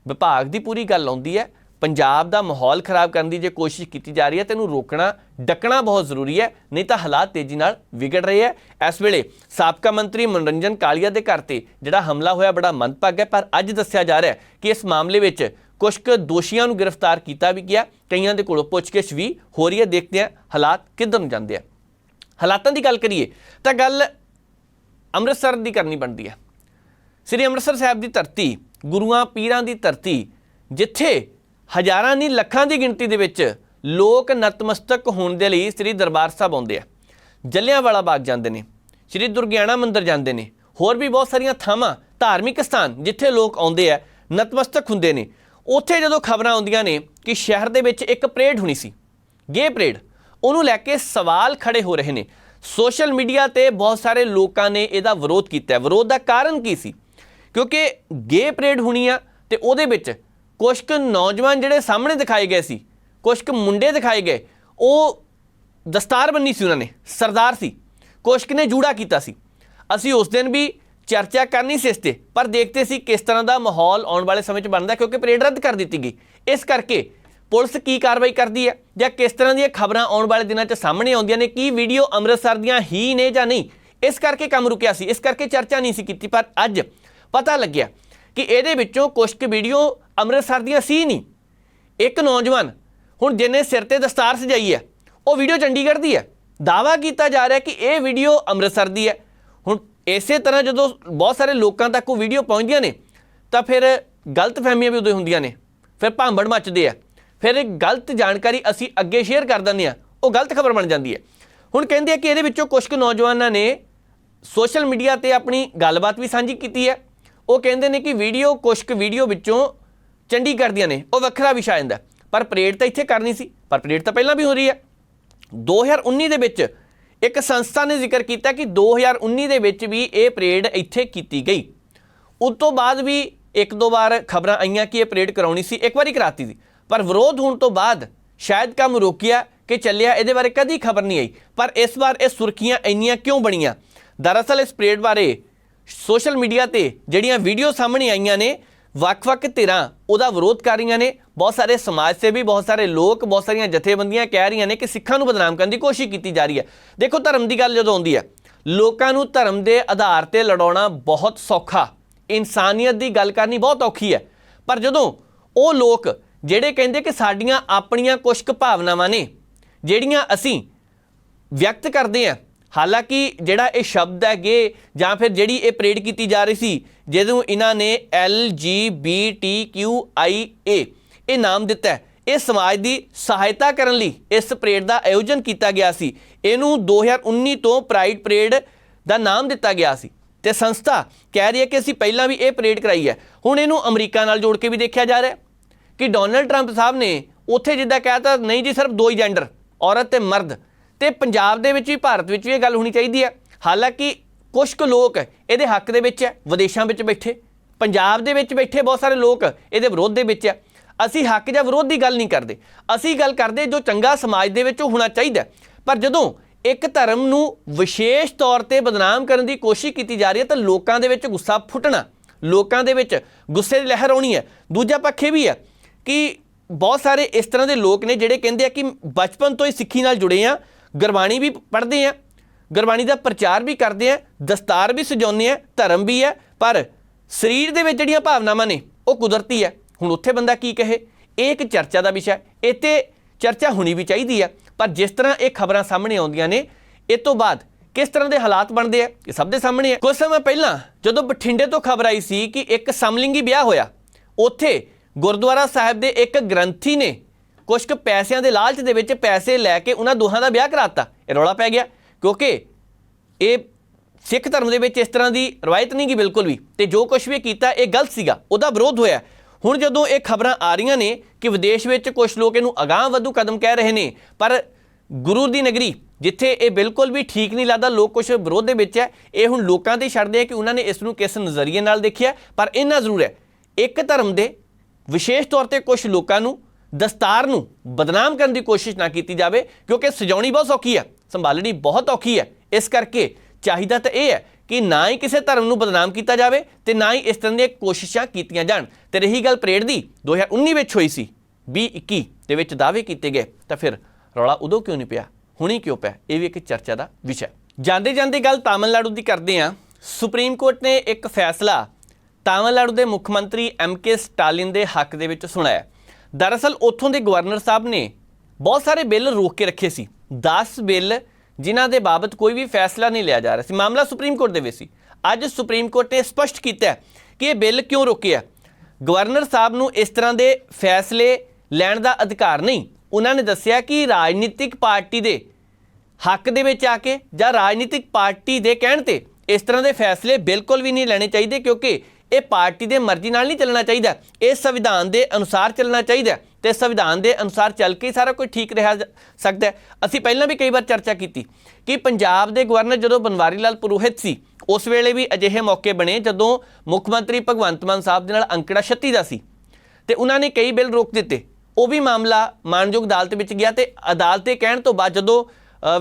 ਵਿਭਾਗ ਦੀ ਪੂਰੀ ਗੱਲ ਆਉਂਦੀ ਹੈ। ਪੰਜਾਬ ਦਾ ਮਾਹੌਲ ਖਰਾਬ ਕਰਨ ਦੀ ਜੇ ਕੋਸ਼ਿਸ਼ ਕੀਤੀ ਜਾ ਰਹੀ ਹੈ ਤੈਨੂੰ ਰੋਕਣਾ, ਡੱਕਣਾ ਬਹੁਤ ਜ਼ਰੂਰੀ ਹੈ। ਨਹੀਂ ਤਾਂ ਹਾਲਾਤ ਤੇਜ਼ੀ ਨਾਲ ਵਿਗੜ ਰਹੇ ਹੈ। ਇਸ ਵੇਲੇ ਸਾਬਕਾ ਮੰਤਰੀ ਮਨੋਰੰਜਨ ਕਾਲੀਆ ਦੇ ਘਰ ਤੇ ਜਿਹੜਾ ਹਮਲਾ ਹੋਇਆ, ਬੜਾ ਮੰਦਭਾਗਾ ਹੈ। ਪਰ ਅੱਜ ਦੱਸਿਆ ਜਾ ਰਿਹਾ ਹੈ ਕਿ ਇਸ ਮਾਮਲੇ ਵਿੱਚ ਕੁਝ ਕੁ ਦੋਸ਼ੀਆਂ ਨੂੰ ਗ੍ਰਿਫਤਾਰ ਕੀਤਾ ਵੀ ਗਿਆ। ਕਈਆਂ ਦੇ ਕੋਲੋਂ ਪੁੱਛਗਿੱਛ ਵੀ ਹੋ ਰਹੀ ਹੈ। ਦੇਖਦੇ ਹਾਂ ਹਾਲਾਤ ਕਿੱਧਰ ਨੂੰ ਜਾਂਦੇ ਆ। ਹਾਲਾਤਾਂ ਦੀ ਗੱਲ ਕਰੀਏ ਤਾਂ ਗੱਲ ਅੰਮ੍ਰਿਤਸਰ ਦੀ ਕਰਨੀ ਬਣਦੀ ਹੈ। ਸ੍ਰੀ ਅੰਮ੍ਰਿਤਸਰ ਸਾਹਿਬ ਦੀ ਧਰਤੀ, ਗੁਰੂਆਂ ਪੀਰਾਂ ਦੀ ਧਰਤੀ, ਜਿੱਥੇ ਹਜ਼ਾਰਾਂ ਨਹੀਂ ਲੱਖਾਂ ਦੀ ਗਿਣਤੀ ਦੇ ਵਿੱਚ ਲੋਕ ਨਤਮਸਤਕ ਹੋਣ ਦੇ ਲਈ ਸ੍ਰੀ ਦਰਬਾਰ ਸਾਹਿਬ ਆਉਂਦੇ ਆ। ਜਲਿਆਂਵਾਲਾ ਬਾਗ ਜਾਂਦੇ ਨੇ, ਸ੍ਰੀ ਦੁਰਗਿਆਣਾ ਮੰਦਿਰ ਜਾਂਦੇ ਨੇ, ਹੋਰ ਵੀ ਬਹੁਤ ਸਾਰੀਆਂ ਥਾਵਾਂ, ਧਾਰਮਿਕ ਸਥਾਨ ਜਿੱਥੇ ਲੋਕ ਆਉਂਦੇ ਆ, ਨਤਮਸਤਕ ਹੁੰਦੇ ਨੇ। ਉੱਥੇ ਜਦੋਂ ਖਬਰਾਂ ਆਉਂਦੀਆਂ ਨੇ ਕਿ ਸ਼ਹਿਰ ਦੇ ਵਿੱਚ ਇੱਕ ਪਰੇਡ ਹੋਣੀ ਸੀ ਗੇ ਪਰੇਡ ਉਹਨੂੰ ਲੈ ਕੇ ਸਵਾਲ ਖੜੇ ਹੋ ਰਹੇ ਨੇ। ਸੋਸ਼ਲ ਮੀਡੀਆ ਤੇ ਬਹੁਤ ਸਾਰੇ ਲੋਕਾਂ ਨੇ ਇਹਦਾ ਵਿਰੋਧ ਕੀਤਾ ਵਿਰੋਧ ਦਾ ਕਾਰਨ ਕੀ ਸੀ? ਕਿਉਂਕਿ ਗੇ ਪਰੇਡ ਹੋਣੀ ਆ ਤੇ ਉਹਦੇ ਵਿੱਚ ਕੁਝ ਕੁ ਨੌਜਵਾਨ ਜਿਹੜੇ ਸਾਹਮਣੇ ਦਿਖਾਏ ਗਏ ਸੀ ਕੁਝ ਕੁ ਮੁੰਡੇ ਦਿਖਾਏ ਗਏ, ਉਹ ਦਸਤਾਰ ਬੰਨੀ ਸੀ ਉਹਨਾਂ ਨੇ, ਸਰਦਾਰ ਸੀ। ਕੁਝ ਕੁ ਨੇ ਜੂੜਾ ਕੀਤਾ ਸੀ। ਅਸੀਂ ਉਸ ਦਿਨ ਵੀ ਚਰਚਾ ਕਰਨੀ ਸੀ ਇਸ ਤੇ, ਪਰ ਦੇਖਦੇ ਸੀ ਕਿਸ ਤਰ੍ਹਾਂ ਦਾ ਮਾਹੌਲ ਆਉਣ ਵਾਲੇ ਸਮੇਂ 'ਚ ਬਣਦਾ, ਕਿਉਂਕਿ ਪਰੇਡ ਰੱਦ ਕਰ ਦਿੱਤੀ ਗਈ। ਇਸ ਕਰਕੇ ਪੁਲਿਸ ਕੀ ਕਾਰਵਾਈ ਕਰਦੀ ਹੈ? ਜਾਂ ਕਿਸ ਤਰ੍ਹਾਂ ਦੀਆਂ ਖਬਰਾਂ ਆਉਣ ਵਾਲੇ ਦਿਨਾਂ 'ਚ ਸਾਹਮਣੇ ਆਉਂਦੀਆਂ ਨੇ? ਕੀ ਵੀਡੀਓ ਅੰਮ੍ਰਿਤਸਰ ਦੀਆਂ ਹੀ ਨੇ ਜਾਂ ਨਹੀਂ? ਇਸ ਕਰਕੇ ਕੰਮ ਰੁਕਿਆ ਸੀ, ਇਸ ਕਰਕੇ ਚਰਚਾ ਨਹੀਂ ਸੀ ਕੀਤੀ, ਪਰ ਅੱਜ ਪਤਾ ਲੱਗਿਆ ਕਿ ਇਹਦੇ ਵਿੱਚੋਂ ਕੁਝ ਕੁ ਵੀਡੀਓ ਅੰਮ੍ਰਿਤਸਰ ਦੀਆਂ ਸੀ ਨਹੀਂ। ਇੱਕ ਨੌਜਵਾਨ ਹੁਣ ਜਿਹਨੇ ਸਿਰ ਤੇ ਦਸਤਾਰ ਸਜਾਈ ਹੈ, ਉਹ ਵੀਡੀਓ ਚੰਡੀਗੜ੍ਹ ਦੀ ਹੈ। ਦਾਵਾ ਕੀਤਾ ਜਾ ਰਿਹਾ ਕਿ ਇਹ ਵੀਡੀਓ ਅੰਮ੍ਰਿਤਸਰ ਦੀ ਹੈ। ਹੁਣ ਇਸੇ ਤਰ੍ਹਾਂ ਜਦੋਂ ਬਹੁਤ ਸਾਰੇ ਲੋਕਾਂ ਤੱਕ ਉਹ ਵੀਡੀਓ ਪਹੁੰਚਦੀਆਂ ਨੇ, ਤਾਂ ਫਿਰ ਗਲਤ ਫਹਿਮੀਆਂ ਵੀ ਉਦੋਂ ਹੁੰਦੀਆਂ ਨੇ। ਫਿਰ ਭਾਂਬੜ ਮੱਚਦੇ ਆ। ਫਿਰ ਗਲਤ ਜਾਣਕਾਰੀ ਅਸੀਂ ਅੱਗੇ ਸ਼ੇਅਰ ਕਰ ਦਿੰਦੇ ਆ ਉਹ ਗਲਤ ਖਬਰ ਬਣ ਜਾਂਦੀ ਹੈ। ਹੁਣ ਕਹਿੰਦੇ ਆ ਕਿ ਇਹਦੇ ਵਿੱਚੋਂ ਕੁਝ ਕੁ ਨੌਜਵਾਨਾਂ ਨੇ ਸੋਸ਼ਲ ਮੀਡੀਆ ਤੇ ਆਪਣੀ ਗੱਲਬਾਤ ਵੀ ਸਾਂਝੀ ਕੀਤੀ ਹੈ। ਉਹ ਕਹਿੰਦੇ ਨੇ ਕਿ ਵੀਡੀਓ ਕੁਝ ਕੁ ਵੀਡੀਓ ਵਿੱਚੋਂ ਚੰਡੀਗੜ੍ਹ ਦੀਆਂ ਨੇ। ਉਹ ਵੱਖਰਾ ਵਿਸ਼ਾ ਆ ਪਰ ਪਰੇਡ ਤਾਂ ਇੱਥੇ ਕਰਨੀ ਸੀ। ਪਰ ਪਰੇਡ ਤਾਂ ਪਹਿਲਾਂ ਵੀ ਹੋ ਰਹੀ ਹੈ। 2019 ਦੇ ਵਿੱਚ ਇੱਕ ਸੰਸਥਾ ਨੇ ਜ਼ਿਕਰ ਕੀਤਾ ਕਿ 2019 ਦੇ ਵਿੱਚ ਵੀ ਇਹ ਪਰੇਡ ਇੱਥੇ ਕੀਤੀ ਗਈ। ਉਸ ਤੋਂ ਬਾਅਦ ਵੀ ਇੱਕ ਦੋ ਵਾਰ ਖਬਰਾਂ ਆਈਆਂ ਕਿ ਇਹ ਪਰੇਡ ਕਰਾਉਣੀ ਸੀ। ਇੱਕ ਵਾਰੀ ਕਰਾਤੀ ਸੀ। ਪਰ ਵਿਰੋਧ ਹੋਣ ਤੋਂ ਬਾਅਦ ਸ਼ਾਇਦ ਕੰਮ ਰੋਕਿਆ ਕਿ ਚੱਲਿਆ, ਇਹਦੇ ਬਾਰੇ ਕਦੀ ਖਬਰ ਨਹੀਂ ਆਈ। ਪਰ ਇਸ ਵਾਰ ਇਹ ਸੁਰਖੀਆਂ ਇੰਨੀਆਂ ਕਿਉਂ ਬਣੀਆਂ? ਦਰਅਸਲ ਇਸ ਪਰੇਡ ਬਾਰੇ ਸੋਸ਼ਲ ਮੀਡੀਆ ਤੇ ਜਿਹੜੀਆਂ ਵੀਡੀਓ ਸਾਹਮਣੇ ਆਈਆਂ ਨੇ, ਵੱਖ-ਵੱਖ ਧਿਰਾਂ ਉਹਦਾ ਵਿਰੋਧ ਕਰ ਰਹੀਆਂ ਨੇ। ਬਹੁਤ ਸਾਰੇ ਸਮਾਜ ਸੇਵੀ, ਬਹੁਤ ਸਾਰੇ ਲੋਕ, ਬਹੁਤ ਸਾਰੀਆਂ ਜਥੇਬੰਦੀਆਂ ਕਹਿ ਰਹੀਆਂ ਨੇ ਕਿ ਸਿੱਖਾਂ ਨੂੰ ਬਦਨਾਮ ਕਰਨ ਦੀ ਕੋਸ਼ਿਸ਼ ਕੀਤੀ ਜਾ ਰਹੀ ਹੈ। ਦੇਖੋ, ਧਰਮ ਦੀ ਗੱਲ ਜਦੋਂ ਆਉਂਦੀ ਹੈ, ਲੋਕਾਂ ਨੂੰ ਧਰਮ ਦੇ ਆਧਾਰ ਤੇ ਲੜਾਉਣਾ ਬਹੁਤ ਸੌਖਾ। ਇਨਸਾਨੀਅਤ ਦੀ ਗੱਲ ਕਰਨੀ ਬਹੁਤ ਔਖੀ ਹੈ। ਪਰ ਜਦੋਂ ਉਹ ਲੋਕ ਜਿਹੜੇ ਕਹਿੰਦੇ ਕਿ ਸਾਡੀਆਂ ਆਪਣੀਆਂ ਕੁਝ ਕੁ ਭਾਵਨਾਵਾਂ ਨੇ, ਜਿਹੜੀਆਂ ਅਸੀਂ ਵਿਅਕਤ ਕਰਦੇ ਆ ਹਾਲਾਂਕਿ ਜਿਹੜਾ ਇਹ ਸ਼ਬਦ ਹੈਗੇ ਜਾਂ ਫਿਰ ਜਿਹੜੀ ਇਹ ਪਰੇਡ ਕੀਤੀ ਜਾ ਰਹੀ ਸੀ, ਜਿਹਨੂੰ ਇਹਨਾਂ ਨੇ ਐੱਲ ਜੀ ਬੀ ਟੀ ਕਿਊ ਆਈ ਏ, ਇਹ ਨਾਮ ਦਿੱਤਾ ਹੈ। ਇਹ ਸਮਾਜ ਦੀ ਸਹਾਇਤਾ ਕਰਨ ਲਈ ਇਸ ਪਰੇਡ ਦਾ ਆਯੋਜਨ ਕੀਤਾ ਗਿਆ ਸੀ। ਇਹਨੂੰ 2019 ਤੋਂ ਪ੍ਰਾਈਡ ਪਰੇਡ ਦਾ ਨਾਮ ਦਿੱਤਾ ਗਿਆ ਸੀ ਤੇ ਸੰਸਥਾ ਕਹਿ ਰਹੀ ਹੈ ਕਿ ਅਸੀਂ ਪਹਿਲਾਂ ਵੀ ਇਹ ਪਰੇਡ ਕਰਾਈ ਹੈ। ਹੁਣ ਇਹਨੂੰ ਅਮਰੀਕਾ ਨਾਲ ਜੋੜ ਕੇ ਵੀ ਦੇਖਿਆ ਜਾ ਰਿਹਾ ਹੈ। ਕਿ ਡੋਨਲਡ ਟਰੰਪ ਸਾਹਿਬ ਨੇ ਉੱਥੇ ਜਿੱਦਾਂ ਕਹਿਤਾ ਨਹੀਂ ਜੀ, ਸਿਰਫ ਦੋ ਹੀ ਜੈਂਡਰ ਔਰਤ ਤੇ ਮਰਦ। ਤੇ ਪੰਜਾਬ ਦੇ ਵਿੱਚ ਵੀ, ਭਾਰਤ ਵਿੱਚ ਵੀ ਇਹ ਗੱਲ ਹੋਣੀ ਚਾਹੀਦੀ ਹੈ। ਹਾਲਾਂਕਿ ਕੁਝ ਕੁ ਲੋਕ ਇਹਦੇ ਹੱਕ ਦੇ ਵਿੱਚ ਹੈ, ਵਿਦੇਸ਼ਾਂ ਵਿੱਚ ਬੈਠੇ। ਪੰਜਾਬ ਦੇ ਵਿੱਚ ਬੈਠੇ ਬਹੁਤ ਸਾਰੇ ਲੋਕ ਇਹਦੇ ਵਿਰੋਧ ਦੇ ਵਿੱਚ ਹੈ। ਅਸੀਂ ਹੱਕ ਜਾਂ ਵਿਰੋਧ ਦੀ ਗੱਲ ਨਹੀਂ ਕਰਦੇ। ਅਸੀਂ ਗੱਲ ਕਰਦੇ ਜੋ ਚੰਗਾ ਸਮਾਜ ਦੇ ਵਿੱਚ ਉਹ ਹੋਣਾ ਚਾਹੀਦਾ ਪਰ ਜਦੋਂ ਇੱਕ ਧਰਮ ਨੂੰ ਵਿਸ਼ੇਸ਼ ਤੌਰ ਤੇ ਬਦਨਾਮ ਕਰਨ ਦੀ ਕੋਸ਼ਿਸ਼ ਕੀਤੀ ਜਾ ਰਹੀ ਹੈ, ਤਾਂ ਲੋਕਾਂ ਦੇ ਵਿੱਚ ਗੁੱਸਾ ਫੁੱਟਣਾ, ਲੋਕਾਂ ਦੇ ਵਿੱਚ ਗੁੱਸੇ ਦੀ ਲਹਿਰ ਆਉਣੀ ਹੈ। ਦੂਜਾ ਪੱਖ ਇਹ ਵੀ ਹੈ ਕਿ ਬਹੁਤ ਸਾਰੇ ਇਸ ਤਰ੍ਹਾਂ ਦੇ ਲੋਕ ਨੇ ਜਿਹੜੇ ਕਹਿੰਦੇ ਆ ਕਿ ਬਚਪਨ ਤੋਂ ਹੀ ਸਿੱਖੀ ਨਾਲ ਜੁੜੇ ਆ, ਗੁਰਬਾਣੀ ਵੀ ਪੜ੍ਹਦੇ ਆ, ਗੁਰਬਾਣੀ ਦਾ ਪ੍ਰਚਾਰ ਵੀ ਕਰਦੇ ਆ, ਦਸਤਾਰ ਵੀ ਸਜਾਉਂਦੇ ਆ, ਧਰਮ ਵੀ ਹੈ ਪਰ ਸਰੀਰ ਦੇ ਵਿੱਚ ਜਿਹੜੀਆਂ ਭਾਵਨਾਵਾਂ ਨੇ, ਉਹ ਕੁਦਰਤੀ ਹੈ ਹੁਣ ਉੱਥੇ ਬੰਦਾ ਕੀ ਕਹੇ? ਇਹ ਇੱਕ ਚਰਚਾ ਦਾ ਵਿਸ਼ਾ ਹੈ। ਇਹ ਤੇ ਚਰਚਾ ਹੋਣੀ ਵੀ ਚਾਹੀਦੀ ਹੈ ਪਰ ਜਿਸ ਤਰ੍ਹਾਂ ਇਹ ਖਬਰਾਂ ਸਾਹਮਣੇ ਆਉਂਦੀਆਂ ਨੇ, ਇਹ ਤੋਂ ਬਾਅਦ ਕਿਸ ਤਰ੍ਹਾਂ ਦੇ ਹਾਲਾਤ ਬਣਦੇ ਆ, ਇਹ ਸਭ ਦੇ ਸਾਹਮਣੇ ਹੈ ਕੁਝ ਸਮਾਂ ਪਹਿਲਾਂ ਜਦੋਂ ਬਠਿੰਡੇ ਤੋਂ ਖਬਰ ਆਈ ਸੀ ਕਿ ਇੱਕ ਸਮਲਿੰਗੀ ਵਿਆਹ ਹੋਇਆ, ਉੱਥੇ ਗੁਰਦੁਆਰਾ ਸਾਹਿਬ ਦੇ ਇੱਕ ਗ੍ਰੰਥੀ ਨੇ ਕੁਝ ਕੁ ਪੈਸਿਆਂ ਦੇ ਲਾਲਚ ਦੇ ਵਿੱਚ ਪੈਸੇ ਲੈ ਕੇ ਉਹਨਾਂ ਦੋਹਾਂ ਦਾ ਵਿਆਹ ਕਰਾਤਾ। ਇਹ ਰੌਲਾ ਪੈ ਗਿਆ, ਕਿਉਂਕਿ ਇਹ ਸਿੱਖ ਧਰਮ ਦੇ ਵਿੱਚ ਇਸ ਤਰ੍ਹਾਂ ਦੀ ਰਵਾਇਤ ਨਹੀਂ ਗੀ ਬਿਲਕੁਲ ਵੀ, ਤੇ ਜੋ ਕੁਝ ਵੀ ਕੀਤਾ ਇਹ ਗਲਤ ਸੀਗਾ, ਉਹਦਾ ਵਿਰੋਧ ਹੋਇਆ। ਹੁਣ ਜਦੋਂ ਇਹ ਖਬਰਾਂ ਆ ਰਹੀਆਂ ਨੇ ਕਿ ਵਿਦੇਸ਼ ਵਿੱਚ ਕੁਝ ਲੋਕ ਇਹਨੂੰ ਅਗਾਂਹ ਵਧੂ ਕਦਮ ਕਹਿ ਰਹੇ ਨੇ, ਪਰ ਗੁਰੂ ਦੀ ਨਗਰੀ, ਜਿੱਥੇ ਇਹ ਬਿਲਕੁਲ ਵੀ ਠੀਕ ਨਹੀਂ ਲੱਗਦਾ, ਲੋਕ ਕੁਝ ਵਿਰੋਧ ਦੇ ਵਿੱਚ ਹੈ, ਇਹ ਹੁਣ ਲੋਕਾਂ ਤੇ ਛੱਡਦੇ ਆ ਕਿ ਉਹਨਾਂ ਨੇ ਇਸ ਨੂੰ ਕਿਸ ਨਜ਼ਰੀਏ ਨਾਲ ਦੇਖਿਆ, ਪਰ ਇਹਨਾਂ ਜ਼ਰੂਰ ਹੈ। ਇੱਕ ਧਰਮ ਦੇ ਵਿਸ਼ੇਸ਼ ਤੌਰ ਤੇ ਕੁਝ ਲੋਕਾਂ ਨੂੰ ਦਸਤਾਰ ਨੂੰ ਬਦਨਾਮ ਕਰਨ ਦੀ ਕੋਸ਼ਿਸ਼ ਨਾ ਕੀਤੀ ਜਾਵੇ, ਕਿਉਂਕਿ ਸਜਾਉਣੀ ਬਹੁਤ ਔਖੀ ਹੈ, ਸੰਭਾਲਣੀ ਬਹੁਤ ਔਖੀ ਹੈ। ਇਸ ਕਰਕੇ ਚਾਹੀਦਾ ਤਾਂ ਇਹ ਹੈ ਕਿ ਨਾ ਹੀ ਕਿਸੇ ਧਰਮ ਨੂੰ ਬਦਨਾਮ ਕੀਤਾ ਜਾਵੇ ਤੇ ਨਾ ਹੀ ਇਸ ਤਰ੍ਹਾਂ ਦੀਆਂ ਕੋਸ਼ਿਸ਼ਾਂ ਕੀਤੀਆਂ ਜਾਣ। ਤੇ ਰਹੀ ਗੱਲ ਪਰੇਡ ਦੀ 2019 ਵਿੱਚ ਹੋਈ ਸੀ 2021 ਦੇ ਵਿੱਚ ਦਾਅਵੇ ਕੀਤੇ ਗਏ, ਤਾਂ ਫਿਰ ਰੌਲਾ ਉਦੋਂ ਕਿਉਂ ਨਹੀਂ ਪਿਆ? ਹੁਣੀ ਕਿਉਂ ਪਿਆ? ਇਹ ਵੀ ਇੱਕ ਚਰਚਾ ਦਾ ਵਿਸ਼ਾ ਜਾਂਦੇ ਜਾਂਦੇ ਗੱਲ ਤਾਮਿਲਨਾਡੂ ਦੀ ਕਰਦੇ ਹਾਂ। ਸੁਪਰੀਮ ਕੋਰਟ ਨੇ ਇੱਕ ਫੈਸਲਾ ਤਾਮਿਲਨਾਡੂ ਦੇ ਮੁੱਖ ਮੰਤਰੀ ਐਮ ਕੇ ਸਟਾਲਿਨ ਦੇ ਹੱਕ ਦੇ ਵਿੱਚ ਸੁਣਾਇਆ ਦਰਅਸਲ ਉੱਥੋਂ ਦੇ ਗਵਰਨਰ ਸਾਹਿਬ ਨੇ ਬਹੁਤ ਸਾਰੇ ਬਿੱਲ ਰੋਕ ਕੇ ਰੱਖੇ ਸੀ। 10 ਬਿੱਲ ਜਿਨ੍ਹਾਂ ਦੇ ਬਾਬਤ ਕੋਈ ਵੀ ਫੈਸਲਾ ਨਹੀਂ ਲਿਆ ਜਾ ਰਿਹਾ ਸੀ। ਮਾਮਲਾ ਸੁਪਰੀਮ ਕੋਰਟ ਦੇ ਵਿੱਚ ਸੀ। ਅੱਜ ਸੁਪਰੀਮ ਕੋਰਟ ਨੇ ਸਪਸ਼ਟ ਕੀਤਾ ਕਿ ਇਹ ਬਿੱਲ ਕਿਉਂ ਰੋਕਿਆ ਗਵਰਨਰ ਸਾਹਿਬ ਨੂੰ ਇਸ ਤਰ੍ਹਾਂ ਦੇ ਫੈਸਲੇ ਲੈਣ ਦਾ ਅਧਿਕਾਰ ਨਹੀਂ। ਉਹਨਾਂ ਨੇ ਦੱਸਿਆ ਕਿ ਰਾਜਨੀਤਿਕ ਪਾਰਟੀ ਦੇ ਹੱਕ ਦੇ ਵਿੱਚ ਆ ਕੇ ਜਾਂ ਰਾਜਨੀਤਿਕ ਪਾਰਟੀ ਦੇ ਕਹਿਣ ਤੇ ਇਸ ਤਰ੍ਹਾਂ ਦੇ ਫੈਸਲੇ ਬਿਲਕੁਲ ਵੀ ਨਹੀਂ ਲੈਣੇ ਚਾਹੀਦੇ ਕਿਉਂਕਿ ਇਹ ਪਾਰਟੀ ਦੇ ਮਰਜ਼ੀ ਨਾਲ ਨਹੀਂ ਚੱਲਣਾ ਚਾਹੀਦਾ। ਇਹ ਸੰਵਿਧਾਨ ਦੇ ਅਨੁਸਾਰ ਚੱਲਣਾ ਚਾਹੀਦਾ ਹੈ ਤੇ ਸੰਵਿਧਾਨ ਦੇ ਅਨੁਸਾਰ ਚੱਲ ਕੇ ਸਾਰਾ ਕੁਝ ਠੀਕ ਰਿਹਾ ਸਕਦਾ ਅਸੀਂ ਪਹਿਲਾਂ ਵੀ ਕਈ ਵਾਰ ਚਰਚਾ ਕੀਤੀ ਕਿ ਪੰਜਾਬ ਦੇ ਗਵਰਨਰ ਜਦੋਂ ਬਨਵਾਰੀ ਲਾਲ ਪੁਰੋਹਿਤ ਸੀ, ਉਸ ਵੇਲੇ ਵੀ ਅਜਿਹੇ ਮੌਕੇ ਬਣੇ ਜਦੋਂ ਮੁੱਖ ਮੰਤਰੀ ਭਗਵੰਤ ਮਾਨ ਸਾਹਿਬ ਦੇ ਨਾਲ ਅੰਕੜਾ 36 ਦਾ ਸੀ ਤੇ ਉਹਨਾਂ ਨੇ ਕਈ ਬਿੱਲ ਰੋਕ ਦਿੱਤੇ। ਉਹ ਵੀ ਮਾਮਲਾ ਮਾਨਯੋਗ ਅਦਾਲਤ ਵਿੱਚ ਗਿਆ ਤੇ ਅਦਾਲਤ ਦੇ ਕਹਿਣ ਤੋਂ ਬਾਅਦ ਜਦੋਂ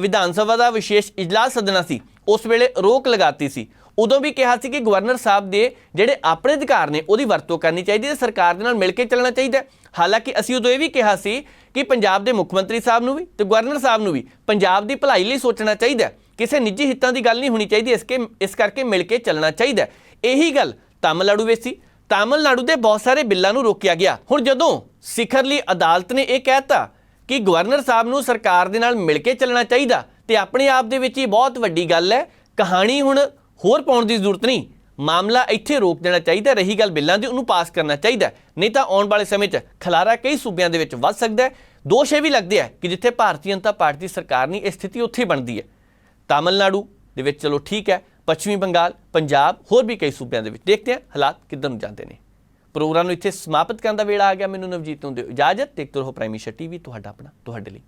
ਵਿਧਾਨ ਸਭਾ ਦਾ ਵਿਸ਼ੇਸ਼ ਇਜਲਾਸ ਸੱਦਣਾ ਸੀ, ਉਸ ਵੇਲੇ ਰੋਕ ਲਗਾਤੀ ਸੀ। ਉਦੋਂ ਵੀ ਕਿਹਾ ਸੀ ਕਿ ਗਵਰਨਰ ਸਾਹਿਬ ਦੇ ਜਿਹੜੇ ਆਪਣੇ ਅਧਿਕਾਰ ਨੇ, ਉਹਦੀ ਵਰਤੋਂ ਕਰਨੀ ਚਾਹੀਦੀ ਹੈ ਸਰਕਾਰ ਦੇ ਨਾਲ ਮਿਲ ਕੇ ਚੱਲਣਾ ਚਾਹੀਦਾ ਹਾਲਾਂਕਿ ਅਸੀਂ ਉਦੋਂ ਇਹ ਵੀ ਕਿਹਾ ਸੀ ਕਿ ਪੰਜਾਬ ਦੇ ਮੁੱਖ ਮੰਤਰੀ ਸਾਹਿਬ ਨੂੰ ਵੀ ਤੇ ਗਵਰਨਰ ਸਾਹਿਬ ਨੂੰ ਵੀ ਪੰਜਾਬ ਦੀ ਭਲਾਈ ਲਈ ਸੋਚਣਾ ਚਾਹੀਦਾ ਕਿਸੇ ਨਿੱਜੀ ਹਿੱਤਾਂ ਦੀ ਗੱਲ ਨਹੀਂ ਹੋਣੀ ਚਾਹੀਦੀ, ਇਸ ਕੇ ਇਸ ਕਰਕੇ ਮਿਲ ਕੇ ਚੱਲਣਾ ਚਾਹੀਦਾ ਇਹੀ ਗੱਲ ਤਾਮਿਲਨਾਡੂ ਵਿੱਚ ਸੀ। ਤਾਮਿਲਨਾਡੂ ਦੇ ਬਹੁਤ ਸਾਰੇ ਬਿੱਲਾਂ ਨੂੰ ਰੋਕਿਆ ਗਿਆ। ਹੁਣ ਜਦੋਂ ਸਿਖਰਲੀ ਅਦਾਲਤ ਨੇ ਇਹ ਕਹਿਤਾ ਕਿ ਗਵਰਨਰ ਸਾਹਿਬ ਨੂੰ ਸਰਕਾਰ ਦੇ ਨਾਲ ਮਿਲ ਕੇ ਚੱਲਣਾ ਚਾਹੀਦਾ ਤੇ ਆਪਣੇ ਆਪ ਦੇ ਵਿੱਚ ਹੀ ਬਹੁਤ ਵੱਡੀ ਗੱਲ ਹੈ। ਕਹਾਣੀ ਹੁਣ ਹੋਰ ਪਾਉਣ ਦੀ ਜ਼ਰੂਰਤ ਨਹੀਂ। ਮਾਮਲਾ ਇੱਥੇ ਰੋਕ ਦੇਣਾ ਚਾਹੀਦਾ, ਰਹੀ ਗੱਲ ਬਿੱਲਾਂ ਦੀ, ਉਹਨੂੰ ਪਾਸ ਕਰਨਾ ਚਾਹੀਦਾ। ਨਹੀਂ ਤਾਂ ਆਉਣ ਵਾਲੇ ਸਮੇਂ 'ਚ ਖਲਾਰਾ ਕਈ ਸੂਬਿਆਂ ਦੇ ਵਿੱਚ ਵੱਧ ਸਕਦਾ ਹੈ। ਦੋਸ਼ ਇਹ ਵੀ ਲੱਗਦੇ ਆ ਕਿ ਜਿੱਥੇ ਭਾਰਤੀ ਜਨਤਾ ਪਾਰਟੀ ਦੀ ਸਰਕਾਰ ਨਹੀਂ, ਇਹ ਸਥਿਤੀ ਉੱਥੇ ਬਣਦੀ ਹੈ। ਤਾਮਿਲਨਾਡੂ ਦੇ ਵਿੱਚ ਚਲੋ ਠੀਕ ਹੈ, ਪੱਛਮੀ ਬੰਗਾਲ, ਪੰਜਾਬ, ਹੋਰ ਵੀ ਕਈ ਸੂਬਿਆਂ ਦੇ ਵਿੱਚ ਦੇਖਦੇ ਹਾਂ, ਹਾਲਾਤ ਕਿੱਧਰ ਨੂੰ ਜਾਂਦੇ ਨੇ। ਪ੍ਰੋਗਰਾਮ ਨੂੰ ਇੱਥੇ ਸਮਾਪਤ ਕਰਨ ਦਾ ਵੇਲਾ ਆ ਗਿਆ। ਮੈਨੂੰ ਨਵਜੀਤ ਨੂੰ ਦਿਓ ਇਜਾਜ਼ਤ ਦੇਖਦੇ ਰਹੋ ਪ੍ਰਾਈਮ ਮਿਸ਼ਨ ਟੀਵੀ, ਤੁਹਾਡਾ ਆਪਣਾ, ਤੁਹਾਡੇ ਲਈ।